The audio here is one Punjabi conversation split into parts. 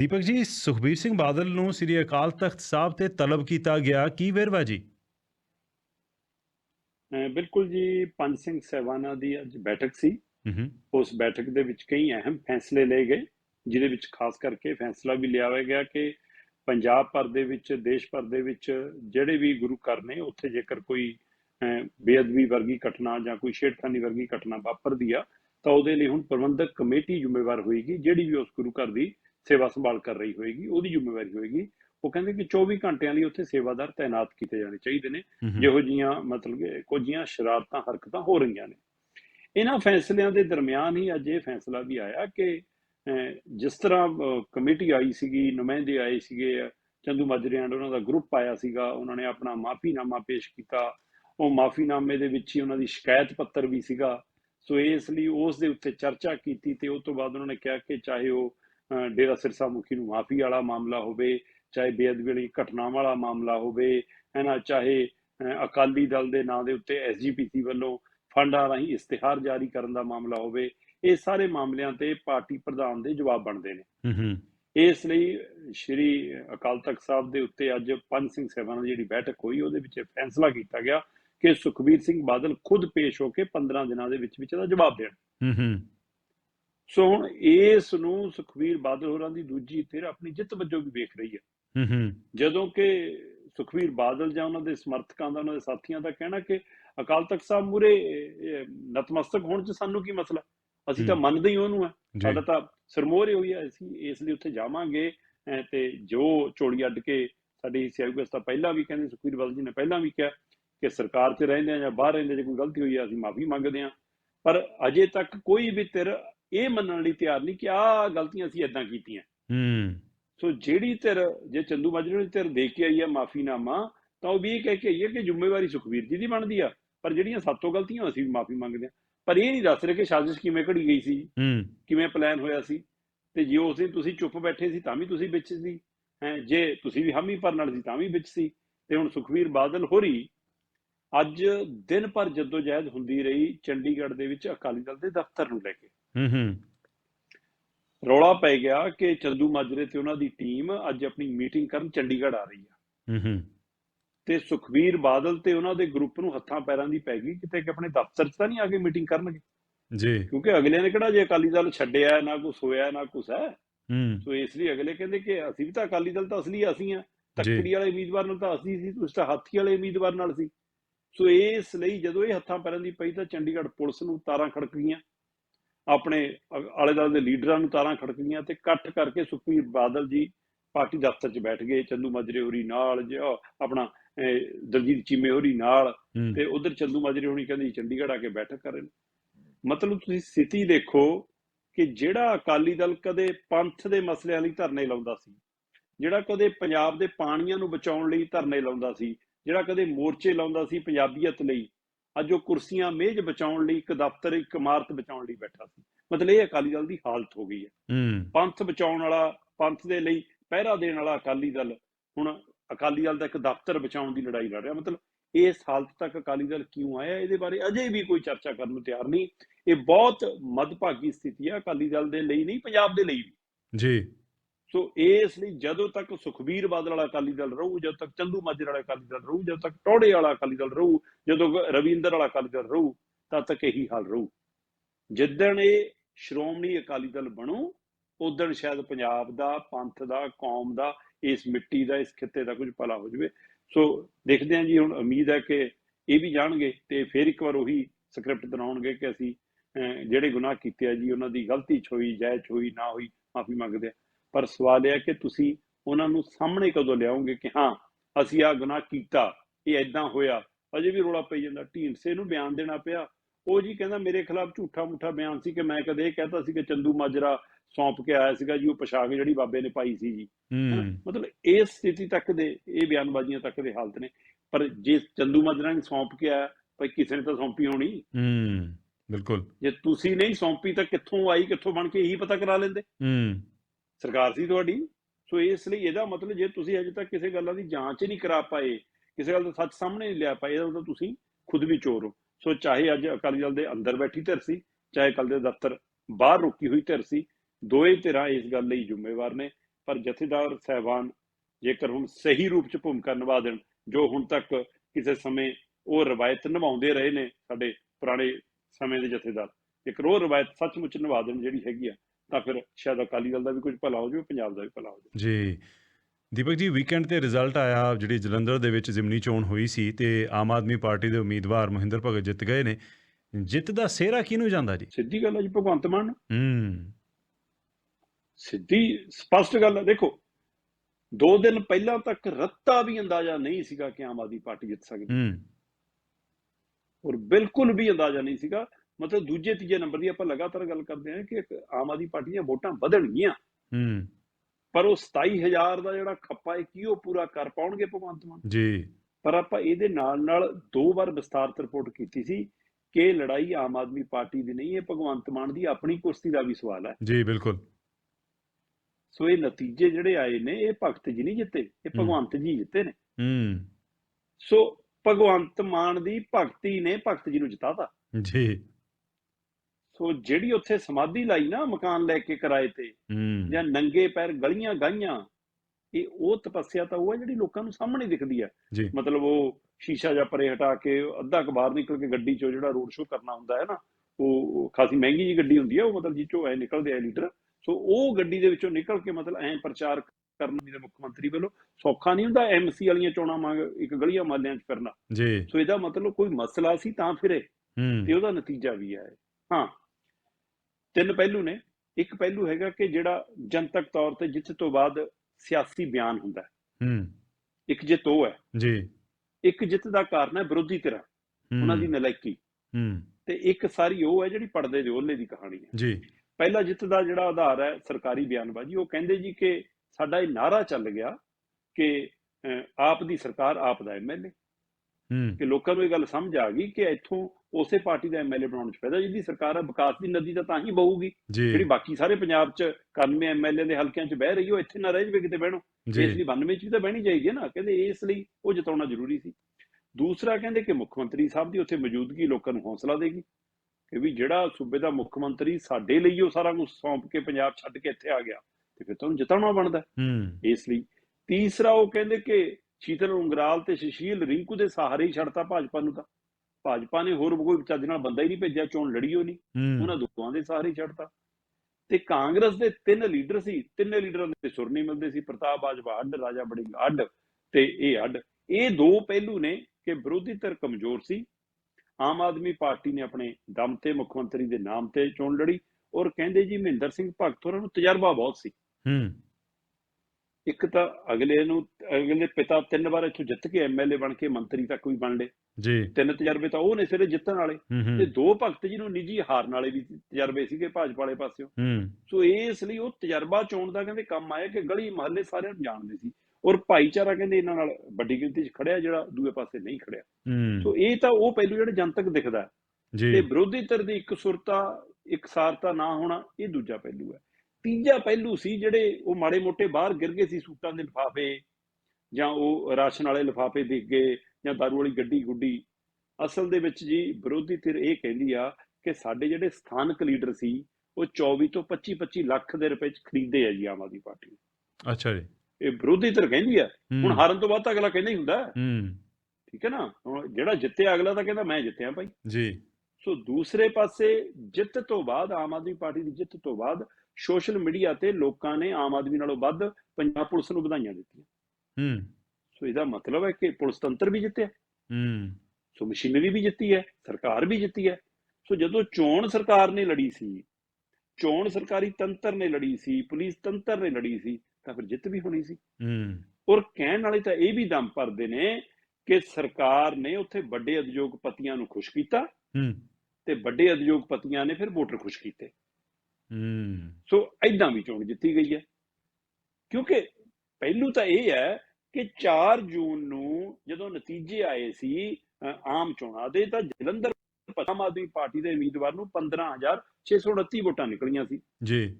ਦੀਪਕ ਜੀ ਸੁਖਬੀਰ ਸਿੰਘ ਬਾਦਲ ਨੂੰ ਸ੍ਰੀ ਅਕਾਲ ਤਖਤ ਸਾਹਿਬ ਤੇ ਤਲਬ ਕੀਤਾ ਗਿਆ ਕੀ ਵੇਰਵਾ ਜੀ? ਬਿਲਕੁਲ ਜੀ ਪੰਜ ਸਿੰਘ ਸਹਿਬਾਨਾਂ ਦੀ ਅੱਜ ਬੈਠਕ ਸੀ। ਉਸ ਬੈਠਕ ਦੇ ਵਿੱਚ ਕਈ ਅਹਿਮ ਫੈਸਲੇ ਲਏ ਗਏ ਜਿਹਦੇ ਵਿੱਚ ਖਾਸ ਕਰਕੇ ਫੈਸਲਾ ਵੀ ਲਿਆਇਆ ਗਿਆ ਕਿ ਪੰਜਾਬ ਭਰ ਦੇ ਵਿੱਚ ਦੇਸ਼ ਭਰ ਦੇ ਵਿੱਚ ਜਿਹੜੇ ਵੀ ਗੁਰੂ ਘਰ ਨੇ ਉੱਥੇ ਜੇਕਰ ਕੋਈ ਬੇਅਦਬੀ ਵਰਗੀ ਘਟਨਾ ਜਾਂ ਕੋਈ ਛੇੜਖਾਨੀ ਵਰਗੀ ਘਟਨਾ ਵਾਪਰਦੀ ਆ ਤਾਂ ਉਹਦੇ ਲਈ ਹੁਣ ਪ੍ਰਬੰਧਕ ਕਮੇਟੀ ਜ਼ਿੰਮੇਵਾਰ ਹੋਏਗੀ ਜਿਹੜੀ ਵੀ ਉਸ ਗੁਰੂ ਘਰ ਦੀ ਸੇਵਾ ਸੰਭਾਲ ਕਰ ਰਹੀ ਹੋਏਗੀ ਉਹਦੀ ਜ਼ਿੰਮੇਵਾਰੀ ਹੋਏਗੀ। ਉਹ ਕਹਿੰਦੇ ਕਿ 24 ਘੰਟਿਆਂ ਲਈ ਉੱਥੇ ਸੇਵਾਦਾਰ ਤਾਇਨਾਤ ਕੀਤੇ ਜਾਣੇ ਚਾਹੀਦੇ ਨੇ। ਜਿਹੋ ਜੀਆਂ ਮਤਲਬ ਕਿ ਕੁਝੀਆਂ ਸ਼ਰਾਰਤਾਂ ਹਰਕਤਾਂ ਹੋ ਰਹੀਆਂ ਨੇ। ਇਹਨਾਂ ਫੈਸਲਿਆਂ ਦੇ ਦਰਮਿਆਨ ਹੀ ਅੱਜ ਇਹ ਫੈਸਲਾ ਵੀ ਆਇਆ ਕਿ ਜਿਸ ਤਰ੍ਹਾਂ ਕਮੇਟੀ ਆਈ ਸੀਗੀ ਨੁਮਾਇੰਦੇ ਆਏ ਸੀਗੇ ਚੰਦੂ ਮਾਜਰੇ and ਉਹਨਾਂ ਦਾ ਗਰੁੱਪ ਆਇਆ ਸੀਗਾ ਉਹਨਾਂ ਨੇ ਆਪਣਾ ਮਾਫੀਨਾਮਾ ਪੇਸ਼ ਕੀਤਾ। ਉਹ ਮਾਫੀਨਾਮੇ ਦੇ ਵਿੱਚ ਹੀ ਉਹਨਾਂ ਦੀ ਸ਼ਿਕਾਇਤ ਪੱਤਰ ਵੀ ਸੀਗਾ। ਸੋ ਇਸ ਲਈ ਉਸ ਦੇ ਉੱਤੇ ਚਰਚਾ ਕੀਤੀ ਤੇ ਉਸ ਤੋਂ ਬਾਅਦ ਉਹਨਾਂ ਨੇ ਕਿਹਾ ਕਿ ਚਾਹੇ ਉਹ ਡੇਰਾ ਸਿਰਸਾ ਮੁਖੀ ਨੂੰ ਮਾਫੀ ਵਾਲਾ ਮਾਮਲਾ ਹੋਵੇ ਚਾਹੇ ਬੇਅਦਬੀ ਵਾਲੀ ਘਟਨਾਵਾਂ ਵਾਲਾ ਮਾਮਲਾ ਹੋਵੇ ਹੈ ਨਾ ਚਾਹੇ ਅਕਾਲੀ ਦਲ ਦੇ ਨਾਂ ਦੇ ਉੱਤੇ ਐਸਜੀਪੀਸੀ ਵੱਲੋਂ ਫੰਡਾਂ ਰਾਹੀਂ ਇਸ਼ਤਿਹਾਰ ਜਾਰੀ ਕਰਨ ਦਾ ਮਾਮਲਾ ਹੋਵੇ ਇਹ ਸਾਰੇ ਮਾਮਲਿਆਂ ਤੇ ਪਾਰਟੀ ਪ੍ਰਧਾਨ ਦੇ ਜਵਾਬ ਬਣਦੇ ਨੇ। ਹੂੰ ਹੂੰ, ਇਸ ਲਈ ਸ਼੍ਰੀ ਅਕਾਲ ਤਖਤ ਸਾਹਿਬ ਦੇ ਉੱਤੇ ਅੱਜ ਪੰਜ ਸਿੰਘ ਸਾਹਿਬਾਨਾਂ ਦੀ ਜਿਹੜੀ ਬੈਠਕ ਹੋਈ ਉਹਦੇ ਵਿੱਚ ਫੈਸਲਾ ਕੀਤਾ ਗਿਆ ਕਿ ਸੁਖਬੀਰ ਸਿੰਘ ਬਾਦਲ ਖੁਦ ਪੇਸ਼ ਹੋ ਕੇ 15 ਦਿਨਾਂ ਦੇ ਵਿੱਚ ਵਿੱਚ ਇਹਦਾ ਜਵਾਬ ਦੇਣ। ਹੂੰ ਹੂੰ, ਸੋ ਹੁਣ ਇਸ ਨੂੰ ਸੁਖਬੀਰ ਬਾਦਲ ਹੋਰਾਂ ਦੀ ਦੂਜੀ ਫਿਰ ਆਪਣੀ ਜਿੱਤ ਵਜੋਂ ਵੀ ਵੇਖ ਰਹੀ ਹੈ। ਹੂੰ ਹੂੰ, ਜਦੋਂ ਕਿ ਸੁਖਵੀਰ ਬਾਦਲ ਜਾਂ ਉਹਨਾਂ ਦੇ ਸਮਰਥਕਾਂ ਦਾ ਉਹਨਾਂ ਦੇ ਸਾਥੀਆਂ ਦਾ ਕਹਿਣਾ ਕਿ ਅਕਾਲ ਤਖਤ ਸਾਹਿਬ ਮੂਰੇ ਨਤਮਸਤਕ ਹੋਣ ਚ ਸਾਨੂੰ ਕੀ ਮਸਲਾ? ਅਸੀਂ ਤਾਂ। ਮੰਨਦੇ ਹੀ ਉਹਨੂੰ ਜੀ। ਸਾਡਾ ਤਾਂ ਸਰਮੋਰ ਹੀ ਹੋਈ ਹੈ ਅਸੀਂ ਇਸ ਲਈ ਉੱਥੇ ਜਾਵਾਂਗੇ। ਤੇ ਜੋ ਚੋੜੀ ਅੱਡ ਕੇ ਸਾਡੀ ਸਿਆਗਸ ਤਾਂ ਪਹਿਲਾਂ ਵੀ ਕਹਿੰਦੇ ਸੁਖਵੀਰ ਬਾਦਲ ਜੀ ਨੇ ਪਹਿਲਾਂ ਵੀ ਕਿਹਾ ਕਿ ਸਰਕਾਰ 'ਚ ਰਹਿੰਦੇ ਆ ਜਾਂ ਬਾਹਰ ਰਹਿੰਦੇ ਜੇ ਕੋਈ ਗਲਤੀ ਹੋਈ ਆ ਅਸੀਂ ਮਾਫੀ ਮੰਗਦੇ ਆ ਪਰ ਅਜੇ ਤੱਕ ਕੋਈ ਵੀ ਧਿਰ ਇਹ ਮੰਨਣ ਲਈ ਤਿਆਰ ਨਹੀਂ ਕਿ ਆਹ ਗਲਤੀਆਂ ਅਸੀਂ ਇਦਾਂ ਕੀਤੀਆਂ। ਹੂੰ। ਸੋ ਜਿਹੜੀ ਧਿਰ ਜੇ ਚੰਦੂ ਮਾਜਰੇ ਦੀ ਧਿਰ ਦੇ ਕੇ ਆਈ ਹੈ ਮਾਫੀਨਾਮਾ ਤਾਂ ਉਹ ਵੀ ਇਹ ਕਹਿ ਕੇ ਆਈ ਹੈ ਕਿ ਜ਼ਿੰਮੇਵਾਰੀ ਸੁਖਵੀਰ ਜੀ ਦੀ ਬਣਦੀ ਆ। ਪਰ ਜਿਹੜੀਆਂ ਸਾਤੋਂ ਗਲਤੀਆਂ ਅਸੀਂ ਵੀ ਮਾਫੀ ਮੰਗਦੇ ਆ। ਪਰ ਇਹ ਨਹੀਂ ਦੱਸ ਰਹੇ ਕਿ ਸਾਜ਼ਿਸ਼ ਕਿਵੇਂ ਘੜੀ ਗਈ ਸੀ ਹੂੰ। ਕਿਵੇਂ ਪਲਾਨ ਹੋਇਆ ਸੀ। ਤੇ ਜੇ ਉਸ ਦਿਨ ਤੁਸੀਂ ਚੁੱਪ ਬੈਠੇ ਸੀ ਤਾਂ ਵੀ ਤੁਸੀਂ ਵਿੱਚ ਸੀ। ਹੈ ਜੇ ਤੁਸੀਂ ਵੀ ਹਾਮੀ ਭਰਨ ਵਾਲੇ ਸੀ ਤਾਂ ਵੀ ਵਿੱਚ ਸੀ। ਤੇ ਹੁਣ ਸੁਖਵੀਰ ਬਾਦਲ ਹੋਰੀ ਅੱਜ ਦਿਨ ਭਰ ਜਦੋਜਹਿਦ ਹੁੰਦੀ ਰਹੀ ਚੰਡੀਗੜ੍ਹ ਦੇ ਵਿੱਚ ਅਕਾਲੀ ਦਲ ਦੇ ਦਫ਼ਤਰ ਨੂੰ ਲੈ ਕੇ। ਹੂੰ ਹੂੰ, ਰੌਲਾ ਪੈ ਗਿਆ ਕਿ ਚੰਦੂ ਮਾਜਰੇ ਤੇ ਉਹਨਾਂ ਦੀ ਟੀਮ ਅੱਜ ਆਪਣੀ ਮੀਟਿੰਗ ਕਰਨ ਚੰਡੀਗੜ੍ਹ ਆ ਰਹੀ ਆ। ਹੂੰ ਹੂੰ, ਤੇ ਸੁਖਵੀਰ ਬਾਦਲ ਤੇ ਉਹਨਾਂ ਦੇ ਗਰੁੱਪ ਨੂੰ ਹੱਥਾਂ ਪੈਰਾਂ ਦੀ ਪੈ ਗਈ ਕਿਤੇ ਕਿ ਆਪਣੇ ਦਫ਼ਤਰ 'ਚ ਤਾਂ ਨਹੀਂ ਆ ਕੇ ਮੀਟਿੰਗ ਕਰਨਗੇ? ਜੀ। ਕਿਉਂਕਿ ਅਗਲਿਆਂ ਨੇ ਕਿਹੜਾ ਜੇ ਅਕਾਲੀ ਦਲ ਛੱਡਿਆ ਨਾ ਕੁਛ ਹੋਇਆ ਨਾ ਕੁਛ ਹੈ। ਹੂੰ। ਸੋ ਇਸ ਲਈ ਅਗਲੇ ਕਹਿੰਦੇ ਕਿ ਅਸੀਂ ਵੀ ਤਾਂ ਅਕਾਲੀ ਦਲ ਤਾਂ ਅਸਲੀ ਅਸੀਂ ਆ। ਤੱਕੜੀ ਵਾਲੇ ਉਮੀਦਵਾਰ ਨਾਲ ਤਾਂ ਅਸੀਂ ਸੀ ਤੁਸੀਂ ਤਾਂ ਹਾਥੀ ਵਾਲੇ ਉਮੀਦਵਾਰ ਨਾਲ ਸੀ। ਸੋ ਇਸ ਲਈ ਜਦੋਂ ਇਹ ਹੱਥਾਂ ਪੈਰਾਂ ਦੀ ਪਈ ਤਾਂ ਚੰਡੀਗੜ੍ਹ ਪੁਲਿਸ ਨੂੰ ਤਾਰਾਂ ਖੜਕ ਗਈਆਂ। ਆਪਣੇ ਆਲੇ ਦੁਆਲੇ ਦੇ ਲੀਡਰਾਂ ਨੂੰ ਤਾਰਾਂ ਖੜਕ ਗਈਆਂ ਤੇ ਇਕੱਠ ਕਰਕੇ ਸੁਖਬੀਰ ਬਾਦਲ ਜੀ ਪਾਰਟੀ ਦਫ਼ਤਰ 'ਚ ਬੈਠ ਗਏ ਚੰਦੂ ਮਾਜਰੇ ਹੋਰੀ ਨਾਲ ਜੇ ਉਹ ਆਪਣਾ ਦਲਜੀਤ ਚੀਮੇ ਹੋਰੀ ਨਾਲ ਤੇ ਉਧਰ ਚੰਦੂ ਮਾਜਰੇ ਹੋਣੀ ਕਹਿੰਦੀ ਚੰਡੀਗੜ੍ਹ ਆ ਕੇ ਬੈਠਕ ਕਰ ਰਹੇ ਨੇ ਮਤਲਬ ਤੁਸੀਂ ਸਥਿਤੀ ਦੇਖੋ ਕਿ ਜਿਹੜਾ ਅਕਾਲੀ ਦਲ ਕਦੇ ਪੰਥ ਦੇ ਮਸਲਿਆਂ ਲਈ ਧਰਨੇ ਲਾਉਂਦਾ ਸੀ ਜਿਹੜਾ ਕਦੇ ਪੰਜਾਬ ਦੇ ਪਾਣੀਆਂ ਨੂੰ ਬਚਾਉਣ ਲਈ ਧਰਨੇ ਲਾਉਂਦਾ ਸੀ ਜਿਹੜਾ ਕਦੇ ਮੋਰਚੇ ਲਾਉਂਦਾ ਸੀ ਪੰਜਾਬੀਅਤ ਲਈ ਅੱਜ ਉਹ ਕੁਰਸੀਆਂ ਮੇਜ਼ ਬਚਾਉਣ ਲਈ ਇੱਕ ਦਫ਼ਤਰ ਇੱਕ ਇਮਾਰਤ ਬਚਾਉਣ ਲਈ ਬੈਠਾ ਸੀ। ਮਤਲਬ ਇਹ ਅਕਾਲੀ ਦਲ ਦੀ ਹਾਲਤ ਹੋ ਗਈ ਹੈ। ਪੰਥ ਬਚਾਉਣ ਵਾਲਾ ਪੰਥ ਦੇ ਲਈ ਪਹਿਰਾ ਦੇਣ ਵਾਲਾ ਅਕਾਲੀ ਦਲ ਹੁਣ ਅਕਾਲੀ ਦਲ ਦਾ ਇੱਕ ਦਫ਼ਤਰ ਬਚਾਉਣ ਦੀ ਲੜਾਈ ਲੜ ਰਿਹਾ। ਮਤਲਬ ਇਸ ਹਾਲਤ ਤੱਕ ਅਕਾਲੀ ਦਲ ਕਿਉਂ ਆਇਆ? ਇਹਦੇ ਬਾਰੇ ਅਜੇ ਵੀ ਕੋਈ ਚਰਚਾ ਕਰਨ ਨੂੰ ਤਿਆਰ ਨਹੀਂ। ਇਹ ਬਹੁਤ ਮਦਭਾਗੀ ਸਥਿਤੀ ਹੈ ਅਕਾਲੀ ਦਲ ਦੇ ਲਈ ਨਹੀਂ ਪੰਜਾਬ ਦੇ ਲਈ ਵੀ। ਜੀ। ਸੋ ਇਸ ਲਈ ਜਦੋਂ ਤੱਕ ਸੁਖਬੀਰ ਬਾਦਲ ਵਾਲਾ ਅਕਾਲੀ ਦਲ ਰਹੂ, ਜਦੋਂ ਤੱਕ ਚੰਦੂ ਮਾਜਰੇ ਵਾਲਾ ਅਕਾਲੀ ਦਲ ਰਹੂ, ਜਦੋਂ ਤੱਕ ਟੋੜੇ ਵਾਲਾ ਅਕਾਲੀ ਦਲ ਰਹੂ, ਜਦੋਂ ਰਵਿੰਦਰ ਵਾਲਾ ਅਕਾਲੀ ਦਲ ਰਹੂ, ਤਦ ਤੱਕ ਇਹੀ ਹਾਲ ਰਹੂ। ਜਿੱਦਣ ਇਹ ਸ਼੍ਰੋਮਣੀ ਅਕਾਲੀ ਦਲ ਬਣੂ ਉਦਣ ਸ਼ਾਇਦ ਪੰਜਾਬ ਦਾ, ਪੰਥ ਦਾ, ਕੌਮ ਦਾ, ਇਸ ਮਿੱਟੀ ਦਾ, ਇਸ ਖਿੱਤੇ ਦਾ ਕੁਝ ਭਲਾ ਹੋ ਜਾਵੇ। ਸੋ ਦੇਖਦੇ ਹਾਂ ਜੀ, ਹੁਣ ਉਮੀਦ ਹੈ ਕਿ ਇਹ ਵੀ ਜਾਣਗੇ ਤੇ ਫਿਰ ਇੱਕ ਵਾਰ ਉਹੀ ਸਕ੍ਰਿਪਟ ਬਣਾਉਣਗੇ ਕਿ ਅਸੀਂ ਜਿਹੜੇ ਗੁਨਾਹ ਕੀਤੇ ਆ ਜੀ, ਉਹਨਾਂ ਦੀ ਗਲਤੀ ਚ ਹੋਈ, ਜਾਇਜ਼ 'ਚ ਹੋਈ, ਨਾ ਹੋਈ, ਮਾਫੀ ਮੰਗਦੇ ਆ ਪਰ ਸਵਾਲ ਇਹ ਹੈ ਕਿ ਤੁਸੀਂ ਉਹਨਾਂ ਨੂੰ ਸਾਹਮਣੇ ਕਦੋਂ ਲਿਆਓਗੇ ਕਿ ਹਾਂ ਅਸੀਂ ਆ ਗੁਨਾਹ ਕੀਤਾ ਇਹ ਐਦਾਂ ਹੋਇਆ। ਅਜੇ ਵੀ ਰੋਲਾ ਪਈ ਜਾਂਦਾ। ਢੀਂਡਸੇ ਨੂੰ ਬਿਆਨ ਦੇਣਾ ਪਿਆ। ਉਹ ਜੀ ਕਹਿੰਦਾ ਮੇਰੇ ਖਿਲਾਫ ਝੂਠਾ ਮੁੱਠਾ ਬਿਆਨ ਸੀ ਕਿ ਮੈਂ ਕਦੇ ਇਹ ਕਹਿਤਾ ਸੀ ਕਿ ਚੰਦੂ ਮਾਜਰਾ ਸੌਂਪ ਕੇ ਆਇਆ ਸੀਗਾ ਜੀ ਉਹ ਪੋਸ਼ਾਕ ਜਿਹੜੀ ਬਾਬੇ ਨੇ ਪਾਈ ਸੀ ਜੀ। ਮਤਲਬ ਇਸ ਸਥਿਤੀ ਤੱਕ ਦੇ ਇਹ ਬਿਆਨਬਾਜ਼ੀਆਂ ਤੱਕ ਦੇ ਹਾਲਤ ਨੇ। ਪਰ ਜੇ ਚੰਦੂ ਮਾਜਰਾ ਨੇ ਸੌਂਪ ਕੇ ਆਇਆ ਭਾਈ ਕਿਸੇ ਨੇ ਤਾਂ ਸੌਂਪੀ ਹੋਣੀ। ਹੂੰ ਬਿਲਕੁਲ। ਜੇ ਤੁਸੀਂ ਨਹੀਂ ਸੌਂਪੀ ਤਾਂ ਕਿੱਥੋਂ ਆਈ ਕਿੱਥੋਂ ਬਣ ਕੇ ਇਹੀ ਪਤਾ ਕਰਾ ਲੈਂਦੇ? ਹੂੰ। ਸਰਕਾਰ ਸੀ ਤੁਹਾਡੀ? ਸੋ ਇਸ ਲਈ ਇਹਦਾ ਮਤਲਬ ਜੇ ਤੁਸੀਂ ਅਜੇ ਤੱਕ ਕਿਸੇ ਗੱਲਾਂ ਦੀ ਜਾਂਚ ਹੀ ਨਹੀਂ ਕਰਾ ਪਾਏ, ਕਿਸੇ ਗੱਲ ਦਾ ਸੱਚ ਸਾਹਮਣੇ ਨਹੀਂ ਲਿਆ ਪਾਏ, ਇਹਦਾ ਮਤਲਬ ਤੁਸੀਂ ਖੁਦ ਵੀ ਚੋਰ ਹੋ। ਸੋ ਚਾਹੇ ਅੱਜ ਅਕਾਲੀ ਦਲ ਦੇ ਅੰਦਰ ਬੈਠੀ ਧਿਰ ਸੀ, ਚਾਹੇ ਕੱਲ ਦੇ ਦਫ਼ਤਰ ਬਾਹਰ ਰੁਕੀ ਹੋਈ ਧਿਰ ਸੀ ਦੋਏ ਧਿਰਾਂ ਇਸ ਗੱਲ ਲਈ ਜ਼ਿੰਮੇਵਾਰ ਨੇ। ਪਰ ਜਥੇਦਾਰ ਸਹਿਬਾਨ ਜੇਕਰ ਹੁਣ ਸਹੀ ਰੂਪ ਚ ਭੂਮਿਕਾ ਨਿਭਾ ਦੇਣ, ਜੋ ਹੁਣ ਤੱਕ ਕਿਸੇ ਸਮੇਂ ਉਹ ਰਵਾਇਤ ਨਿਭਾਉਂਦੇ ਰਹੇ ਨੇ ਸਾਡੇ ਪੁਰਾਣੇ ਸਮੇਂ ਦੇ ਜਥੇਦਾਰ, ਜੇਕਰ ਉਹ ਰਵਾਇਤ ਸੱਚਮੁੱਚ ਨਿਭਾ ਦੇਣ ਜਿਹੜੀ ਹੈਗੀ ਆ ਤਾਂ ਫਿਰ ਸ਼ਾਇਦ ਅਕਾਲੀ ਦਲ ਦਾ ਵੀ ਕੁਝ ਭਲਾ ਹੋ ਜਾਵੇ ਪੰਜਾਬ ਦਾ ਵੀ ਭਲਾ ਹੋ ਜਾਵੇ। ਜੀ। ਦੀਪਕ ਜੀ ਵੀਕਐਂਡ ਤੇ ਰਿਜ਼ਲਟ ਆਇਆ ਜਿਹੜੀ ਜਲੰਧਰ ਦੇ ਵਿੱਚ ਜ਼ਿਮਨੀ ਚੋਣ ਹੋਈ ਸੀ ਤੇ ਆਮ ਆਦਮੀ ਪਾਰਟੀ ਦੇ ਉਮੀਦਵਾਰ ਮਹਿੰਦਰ ਭਗਤ ਜਿੱਤ ਗਏ ਨੇ। ਜਿੱਤ ਦਾ ਸਿਹਰਾ ਕਿਹਨੂੰ ਜਾਂਦਾ ਜੀ? ਸਿੱਧੀ ਗੱਲ ਹੈ ਜੀ ਭਗਵੰਤ ਮਾਨ ਹੂੰ। ਸਿੱਧੀ ਸਪਸ਼ਟ ਗੱਲ ਹੈ। ਦੇਖੋ ਦੋ ਦਿਨ ਪਹਿਲਾਂ ਤੱਕ ਰੱਤਾ ਵੀ ਅੰਦਾਜ਼ਾ ਨਹੀਂ ਸੀਗਾ ਕਿ ਆਮ ਆਦਮੀ ਪਾਰਟੀ ਜਿੱਤ ਸਕਦੀ। ਹੂੰ। ਔਰ ਬਿਲਕੁਲ ਵੀ ਅੰਦਾਜ਼ਾ ਨਹੀਂ ਸੀਗਾ ਮਤਲਬ ਦੂਜੇ ਤੀਜੇ ਨੰਬਰ ਦੀ ਆਪਾਂ ਲਗਾਤਾਰ ਗੱਲ ਕਰਦੇ ਹਾਂ ਕਿ ਆਮ ਆਦਮੀ ਪਾਰਟੀ ਦੀਆਂ ਵੋਟਾਂ ਵਧਣਗੀਆਂ। ਹੂੰ। ਪਰ ਉਹ 27000 ਦਾ ਜਿਹੜਾ ਖੱਪਾ ਹੈ ਕੀ ਉਹ ਪੂਰਾ ਕਰ ਪਾਉਣਗੇ ਭਗਵੰਤ ਮਾਨ? ਜੀ। ਪਰ ਆਪਾਂ ਇਹਦੇ ਨਾਲ ਨਾਲ ਦੋ ਵਾਰ ਵਿਸਤਾਰਤ ਰਿਪੋਰਟ ਕੀਤੀ ਸੀ ਕਿ ਲੜਾਈ ਆਮ ਆਦਮੀ ਪਾਰਟੀ ਦੀ ਨਹੀਂ ਹੈ ਭਗਵੰਤ ਮਾਨ ਦੀ ਆਪਣੀ ਕੁਰਸੀ ਦਾ ਵੀ ਸਵਾਲ ਹੈ। ਜੀ ਬਿਲਕੁਲ। ਸੋ ਇਹ ਨਤੀਜੇ ਜਿਹੜੇ ਆਏ ਨੇ ਇਹ ਭਗਤ ਜੀ ਨਹੀਂ ਜਿੱਤੇ ਇਹ। ਭਗਵੰਤ ਜੀ ਜਿੱਤੇ ਨੇ। ਹੂੰ। ਸੋ ਭਗਵੰਤ ਮਾਨ ਦੀ ਭਗਤੀ ਨੇ ਭਗਤ ਜੀ ਨੂੰ ਜਿਤਾਤਾ। ਜੀ। ਸੋ ਜਿਹੜੀ ਉੱਥੇ ਸਮਾਧੀ ਲਾਈ ਨਾ ਮਕਾਨ ਲੈ ਕੇ ਕਿਰਾਏ ਤੇ ਜਾਂ ਨੰਗੇ ਪੈਰ ਗਲੀਆਂ ਗਾਈਆਂ ਇਹ ਉਹ ਤਪੱਸਿਆ ਤਾਂ ਉਹ ਹੈ ਜਿਹੜੀ ਲੋਕਾਂ ਨੂੰ ਸਾਹਮਣੇ ਦਿਖਦੀ ਹੈ। ਮਤਲਬ ਉਹ ਸ਼ੀਸ਼ਾ ਜਾਂ ਪਰੇ ਹਟਾ ਕੇ ਅੱਧਾ ਕੁ ਬਾਹਰ ਨਿਕਲ ਕੇ ਗੱਡੀ ਚੋਂ ਜਿਹੜਾ ਰੋਡ ਸ਼ੋਅ ਕਰਨਾ ਹੁੰਦਾ ਹੈ ਨਾ ਉਹ ਖਾਸੀ ਮਹਿੰਗੀ ਜੀ ਗੱਡੀ ਹੁੰਦੀ ਹੈ ਉਹ ਮਤਲਬ ਜਿੱਚੋਂ ਐ ਨਿਕਲਦੇ ਆ ਲੀਡਰ ਸੋ ਉਹ ਗੱਡੀ ਦੇ ਵਿੱਚੋਂ ਨਿਕਲ ਕੇ ਮਤਲਬ ਐ ਪ੍ਰਚਾਰ ਕਰਨ ਦੇ ਮੁੱਖ ਮੰਤਰੀ ਵੱਲੋਂ ਸੌਖਾ ਨਹੀਂ ਹੁੰਦਾ ਐਮਸੀ ਵਾਲੀਆਂ ਚੋਣਾਂ ਮੰਗ ਇੱਕ ਗਲੀਆਂ ਮਾਲਿਆਂ 'ਚ ਫਿਰਨਾ। ਜੀ। ਸੋ ਇਹਦਾ ਮਤਲਬ ਕੋਈ ਮਸਲਾ ਸੀ ਤਾਂ ਫਿਰੇ। ਤੇ ਉਹਦਾ ਨਤੀਜਾ ਵੀ ਹੈ ਹਾਂ। ਤਿੰਨ ਪਹਿਲੂ ਨੇ। ਇੱਕ ਪਹਿਲੂ ਹੈਗਾ ਕਿ ਜਿਹੜਾ ਜਨਤਕ ਤੌਰ ਤੇ ਜਿੱਤ ਤੋਂ ਬਾਅਦ ਸਿਆਸੀ ਬਿਆਨ ਹੁੰਦਾ ਹੈ। ਹੂੰ। ਇੱਕ ਜਿੱਤ ਉਹ ਹੈ। ਜੀ। ਇੱਕ ਜਿੱਤ ਦਾ ਕਾਰਨ ਹੈ ਵਿਰੋਧੀ ਧਿਰਾਂ ਉਹਨਾਂ ਦੀ ਨਲਾਇਕੀ। ਹੂੰ। ਤੇ ਇੱਕ ਸਾਰੀ ਉਹ ਹੈ ਜਿਹੜੀ ਪਰਦੇ ਦੇ ਓਲੇ ਦੀ ਕਹਾਣੀ ਹੈ। ਜੀ। ਪਹਿਲਾ ਜਿੱਤ ਦਾ ਜਿਹੜਾ ਆਧਾਰ ਹੈ ਸਰਕਾਰੀ ਬਿਆਨਬਾਜ਼ੀ ਉਹ ਕਹਿੰਦੇ ਜੀ ਕਿ ਸਾਡਾ ਇਹ ਨਾਰਾ ਚੱਲ ਗਿਆ ਕਿ ਆਪ ਦੀ ਸਰਕਾਰ ਆਪ ਦਾ ਐਮਐਲਏ ਕਿ ਲੋਕਾਂ ਨੂੰ ਇਹ ਗੱਲ ਸਮਝ ਆ ਗਈ ਕਿ ਇੱਥੋਂ ਉਸੇ ਪਾਰਟੀ ਦਾ ਐਮਐਲਏ ਬਣਾਉਣ ਚ ਫਾਇਦਾ ਜਿਹਦੀ ਸਰਕਾਰ ਹੈ ਵਿਕਾਸ ਦੀ ਨਦੀ ਤਾਂ ਤਾਂ ਹੀ ਬਹੂਗੀ। ਜਿਹੜੀ ਬਾਕੀ ਸਾਰੇ ਪੰਜਾਬ ਚ 91 ਐਮਐਲਏ ਦੇ ਹਲਕਿਆਂ ਚ ਬਹਿ ਰਹੀ ਉਹ ਇੱਥੇ ਨਾ ਰਹਿ ਜਵੇ ਕਿਤੇ ਬਹਿਣੋ। ਇਸ ਲਈ ਜੀ 92 ਚ ਵੀ ਤਾਂ ਬਹਿਣੀ ਚਾਹੀਦੀ ਹੈ ਨਾ। ਕਹਿੰਦੇ ਇਸ ਲਈ ਉਹ ਜਿਤਾਉਣਾ ਜ਼ਰੂਰੀ ਸੀ। ਦੂਸਰਾ ਕਹਿੰਦੇ ਕਿ ਮੁੱਖ ਮੰਤਰੀ ਸਾਹਿਬ ਦੀ ਉੱਥੇ ਮੌਜੂਦਗੀ ਲੋਕਾਂ ਨੂੰ ਹੌਸਲਾ ਦੇਗੀ ਕਿ ਵੀ ਜਿਹੜਾ ਸੂਬੇ ਦਾ ਮੁੱਖ ਮੰਤਰੀ ਸਾਡੇ ਲਈ ਉਹ ਸਾਰਾ ਕੁਝ ਸੌਂਪ ਕੇ ਪੰਜਾਬ ਛੱਡ ਕੇ ਇੱਥੇ ਆ ਗਿਆ ਤੇ ਫਿਰ ਤੁਹਾਨੂੰ ਜਿਤਾਉਣਾ ਬਣਦਾ। ਇਸ ਲਈ ਤੀਸਰਾ ਉਹ ਕਹਿੰਦੇ ਕਿ ਸ਼ੀਤਲ ਉਂਗਰਾਲ ਤੇ ਸੁਸ਼ੀਲ ਰਿੰਕੂ ਦੇ ਸਹਾਰੇ ਹੀ ਛੱਡਤਾ ਭਾਜਪਾ ਨੂੰ ਤਾਂ। ਭਾਜਪਾ ਨੇ ਹੋਰ ਕੋਈ ਚੱਜ ਨਾਲ ਬੰਦਾ ਹੀ ਨਹੀਂ ਭੇਜਿਆ ਚੋਣ ਲੜੀ ਉਹ ਨਹੀਂ। ਉਹਨਾਂ ਦੋਵਾਂ ਦੇ ਸਹਾਰੇ ਛੱਡਤਾ। ਤੇ ਕਾਂਗਰਸ ਦੇ ਤਿੰਨ ਲੀਡਰ ਸੀ ਤਿੰਨੇ ਲੀਡਰਾਂ ਦੇ ਸੁਰ ਨਹੀਂ ਮਿਲਦੇ ਸੀ। ਪ੍ਰਤਾਪ ਬਾਜਵਾ ਅੱਡ ਰਾਜਾ ਬੜਿੰਗ ਅੱਡ ਤੇ ਇਹ ਅੱਡ। ਇਹ ਦੋ ਪਹਿਲੂ ਨੇ ਕਿ ਵਿਰੋਧੀ ਧਿਰ ਕਮਜ਼ੋਰ ਸੀ। ਆਮ ਆਦਮੀ ਪਾਰਟੀ ਨੇ ਆਪਣੇ ਦਮ ਤੇ ਮੁੱਖ ਮੰਤਰੀ ਦੇ ਨਾਮ ਤੇ ਚੋਣ ਲੜੀ ਔਰ ਕਹਿੰਦੇ ਜੀ ਮਹਿੰਦਰ ਸਿੰਘ ਭਗਤ ਹੋਰਾਂ ਨੂੰ ਤਜਰਬਾ ਬਹੁਤ ਸੀ। ਹੂੰ। ਇੱਕ ਤਾਂ ਅਗਲੇ ਨੂੰ ਅਗਲੇ ਪਿਤਾ ਤਿੰਨ ਵਾਰ ਇੱਥੋਂ ਜਿੱਤ ਕੇ ਐਮਐਲਏ ਬਣ ਕੇ ਮੰਤਰੀ ਤੱਕ ਵੀ ਬਣ ਲਏ। ਜੀ। ਤਿੰਨ ਤਜਰਬੇ ਤਾਂ ਉਹ ਨੇ ਸਿਰੇ ਜਿੱਤਣ ਵਾਲੇ। ਤੇ ਦੋ ਭਗਤ ਜੀ ਨੂੰ ਨਿੱਜੀ ਹਾਰਨ ਵਾਲੇ ਵੀ ਤਜਰਬੇ ਸੀਗੇ ਭਾਜਪਾ ਵਾਲੇ ਪਾਸਿਓਂ। ਹੂੰ। ਸੋ ਇਸ ਲਈ ਉਹ ਤਜਰਬਾ ਚੋਣ ਦਾ ਕਹਿੰਦੇ ਕੰਮ ਆਇਆ ਕਿ ਗਲੀ ਮਹੱਲੇ ਸਾਰਿਆਂ ਨੂੰ ਜਾਣਦੇ ਸੀ। ਔਰ ਭਾਈਚਾਰਾ ਕਹਿੰਦੇ ਇਹਨਾਂ ਨਾਲ ਵੱਡੀ ਗਿਣਤੀ 'ਚ ਖੜਿਆ ਜਿਹੜਾ ਦੂਏ ਪਾਸੇ ਨਹੀਂ ਖੜਿਆ। ਹੂੰ। ਸੋ ਇਹ ਤਾਂ ਉਹ ਪਹਿਲੂ ਜਿਹੜਾ ਜਨਤਕ ਦਿਖਦਾ। ਜੀ। ਤੇ ਵਿਰੋਧੀ ਧਿਰ ਦੀ ਇੱਕ ਸੁਰਤਾ ਇਕਸਾਰਤਾ ਨਾ ਹੋਣਾ ਇਹ ਦੂਜਾ ਪਹਿਲੂ ਹੈ। ਤੀਜਾ ਪਹਿਲੂ ਸੀ ਜਿਹੜੇ ਉਹ ਮਾੜੇ ਮੋਟੇ ਬਾਹਰ ਗਿਰ ਗਏ ਸੀ ਸੂਟਾਂ ਦੇ ਲਿਫਾਫੇ ਜਾਂ ਉਹ ਰਾਸ਼ਨ ਵਾਲੇ ਲਿਫਾਫੇ ਦਿਖ ਗਏ ਜਾਂ ਦਾਰੂ ਵਾਲੀ ਗੱਡੀ ਗੁੱਡੀ। ਅਸਲ ਦੇ ਵਿੱਚ ਜੀ ਵਿਰੋਧੀ ਧਿਰ ਇਹ ਕਹਿੰਦੀ ਆ ਕਿ ਸਾਡੇ ਜਿਹੜੇ ਸਥਾਨਕ ਲੀਡਰ ਸੀ ਉਹ 24 ਤੋਂ 25 25 ਲੱਖ ਦੇ ਰੁਪਏ ਚ ਖਰੀਦੇ ਆ ਜੀ ਆਮ ਆਦਮੀ ਪਾਰਟੀ। ਅੱਛਾ ਜੀ। ਇਹ ਵਿਰੋਧੀ ਧਿਰ ਕਹਿੰਦੀ ਆ। ਹੁਣ ਹਾਰਨ ਤੋਂ ਬਾਅਦ ਤਾਂ ਅਗਲਾ ਕਹਿੰਦਾ ਹੀ ਹੁੰਦਾ। ਹੂੰ। ਠੀਕ ਹੈ ਨਾ? ਹੁਣ ਜਿਹੜਾ ਜਿੱਤਿਆ ਅਗਲਾ ਤਾਂ ਕਹਿੰਦਾ ਮੈਂ ਜਿੱਤਿਆ ਭਾਈ। ਜੀ। ਸੋ ਦੂਸਰੇ ਪਾਸੇ ਜਿੱਤ ਤੋਂ ਬਾਅਦ ਆਮ ਆਦਮੀ ਪਾਰਟੀ ਦੀ ਜਿੱਤ ਤੋਂ ਬਾਅਦ ਸੋਸ਼ਲ ਮੀਡੀਆ ਤੇ ਲੋਕਾਂ ਨੇ ਆਮ ਆਦਮੀ ਨਾਲੋਂ ਵੱਧ ਪੰਜਾਬ ਪੁਲਿਸ ਨੂੰ ਵਧਾਈਆਂ ਦਿੱਤੀਆਂ। ਹੂੰ। ਸੋ ਇਹਦਾ ਮਤਲਬ ਹੈ ਕਿ ਪੁਲਿਸ ਤੰਤਰ ਵੀ ਜਿੱਤਿਆ। ਹੂੰ। ਸੋ ਮਸ਼ੀਨਰੀ ਵੀ ਜਿੱਤੀ ਹੈ ਸਰਕਾਰ ਵੀ ਜਿੱਤੀ ਹੈ। ਸੋ ਜਦੋਂ ਚੋਣ ਸਰਕਾਰ ਨੇ ਲੜੀ ਸੀ ਚੋਣ ਸਰਕਾਰੀ ਤੰਤਰ ਨੇ ਲੜੀ ਸੀ ਪੁਲਿਸ ਤੰਤਰ ਨੇ ਲੜੀ ਸੀ ਤਾਂ ਫਿਰ ਜਿੱਤ ਵੀ ਹੋਣੀ ਸੀ। ਹੂੰ। ਔਰ ਕਹਿਣ ਵਾਲੇ ਤਾਂ ਇਹ ਵੀ ਦਮ ਭਰਦੇ ਨੇ ਕਿ ਸਰਕਾਰ ਨੇ ਉੱਥੇ ਵੱਡੇ ਉਦਯੋਗਪਤੀਆਂ ਨੂੰ ਖੁਸ਼ ਕੀਤਾ ਹੂੰ। ਤੇ ਵੱਡੇ ਉਦਯੋਗਪਤੀਆਂ ਨੇ ਫਿਰ ਵੋਟਰ ਖੁਸ਼ ਕੀਤੇ। ਹੂੰ। ਸੋ ਐਦਾਂ ਵੀ ਚੋਣ ਜਿੱਤੀ ਗਈ ਹੈ। ਕਿਉਂਕਿ ਪਹਿਲੂ ਤਾਂ ਇਹ ਹੈ ਕਿ 4 ਜੂਨ ਨੂੰ ਜਦੋਂ ਨਤੀਜੇ ਆਏ ਸੀ ਆਮ ਚੋਣਾਂ ਦੇ ਤਾਂ ਜਲੰਧਰ ਆਮ ਆਦਮੀ ਪਾਰਟੀ ਦੇ ਉਮੀਦਵਾਰ ਨੂੰ 15629 ਵੋਟਾਂ ਨਿਕਲੀਆਂ ਸੀ। ਜੀ।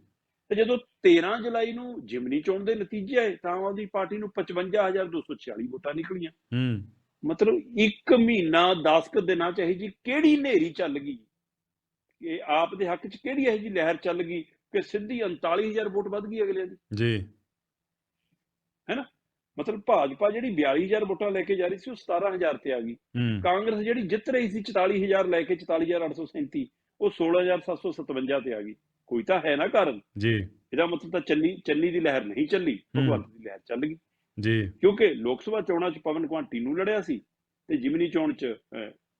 ਤੇ ਜਦੋਂ 13 ਜੁਲਾਈ ਨੂੰ ਜਿਮਨੀ ਚੋਣ ਦੇ ਨਤੀਜੇ ਆਏ ਤਾਂ ਆਮ ਆਦਮੀ ਪਾਰਟੀ ਨੂੰ 55246 ਵੋਟਾਂ ਨਿਕਲੀਆਂ। ਹੂੰ। ਮਤਲਬ ਇੱਕ ਮਹੀਨਾ 10 ਕੁ ਦਿਨਾਂ ਚ ਇਹ ਜੀ ਕਿਹੜੀ ਨੇਰੀ ਚੱਲ ਗਈ? ਕਿ ਆਪ ਦੇ ਹੱਕ ਚ ਕਿਹੜੀ ਇਹ ਜੀ ਲਹਿਰ ਚੱਲ ਗਈ ਕਿ ਸਿੱਧੀ 39000 ਵੋਟ ਵੱਧ ਗਈ ਅਗਲੇ ਦੀ? ਜੀ। ਮਤਲਬ ਭਾਜਪਾ ਜਿਹੜੀ 42000 ਵੋਟਾਂ ਲੈ ਕੇ ਜਾ ਰਹੀ ਸੀ ਉਹ 17000 ਤੇ ਆ ਗਈ। ਕਾਂਗਰਸ ਜਿਹੜੀ ਜਿੱਤ ਰਹੀ ਸੀ 44000 ਲੈ ਕੇ 44837 ਉਹ 16757 ਤੇ ਆ ਗਈ। ਕੋਈ ਤਾਂ ਹੈ ਨਾ ਕਾਰਨ। ਜੀ। ਇਹਦਾ ਮਤਲਬ ਤਾਂ ਚੱਲੀ ਚੱਲੀ ਦੀ ਲਹਿਰ ਨਹੀਂ ਚੱਲੀ ਭਗਵੰਤ ਦੀ ਲਹਿਰ ਚੱਲ ਗਈ। ਜੀ। ਕਿਉਂਕਿ ਲੋਕ ਸਭਾ ਚੋਣਾਂ 'ਚ ਪਵਨ ਕੁਆਂਟੀ ਨੂੰ ਲੜਿਆ ਸੀ ਤੇ ਜਿਮਨੀ ਚੋਣ 'ਚ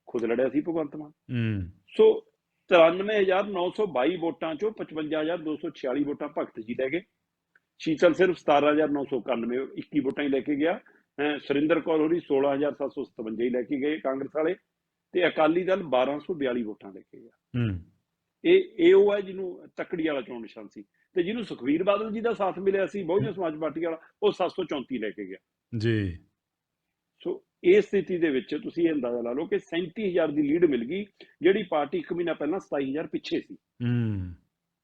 ਖੁਦ ਲੜਿਆ ਸੀ ਭਗਵੰਤ ਮਾਨ। ਹੂੰ। ਸੋ 93922 ਵੋਟਾਂ ਚੋਂ 55246 ਵੋਟਾਂ ਭਗਤ ਜੀ ਲੈ ਗਏ। ਸ਼ੀਤਲ ਸਿਰਫ 17991 21 ਵੋਟਾਂ ਹੀ ਲੈ ਕੇ ਗਿਆ। ਸੁਰਿੰਦਰ ਕੌਰ ਹੋਰੀ 16757 ਹੀ ਲੈ ਕੇ ਗਏ ਕਾਂਗਰਸ ਵਾਲੇ ਤੇ ਅਕਾਲੀ ਦਲ 1242 ਵੋਟਾਂ ਲੈ ਕੇ ਗਿਆ। ਹੂੰ। ਇਹ ਇਹ ਉਹ ਹੈ ਜਿਹਨੂੰ ਤਕੜੀ ਵਾਲਾ ਚੋਣ ਨਿਸ਼ਾਨ ਸੀ ਤੇ ਜਿਹਨੂੰ ਸੁਖਵੀਰ ਬਾਦਲ ਜੀ ਦਾ ਸਾਥ ਮਿਲਿਆ ਸੀ ਬਹੁਜਨ ਸਮਾਜ ਪਾਰਟੀ ਵਾਲਾ ਉਹ 734 ਲੈ ਕੇ ਗਿਆ। ਜੀ। ਸੋ ਇਸ ਸਥਿਤੀ ਦੇ ਵਿੱਚ ਤੁਸੀਂ ਇਹ ਅੰਦਾਜ਼ਾ ਲਾ ਲਓ ਕਿ 37000 ਦੀ ਲੀਡ ਮਿਲ ਗਈ ਜਿਹੜੀ ਪਾਰਟੀ ਇੱਕ ਮਹੀਨਾ ਪਹਿਲਾਂ 27000 ਪਿੱਛੇ ਸੀ। ਹੂੰ।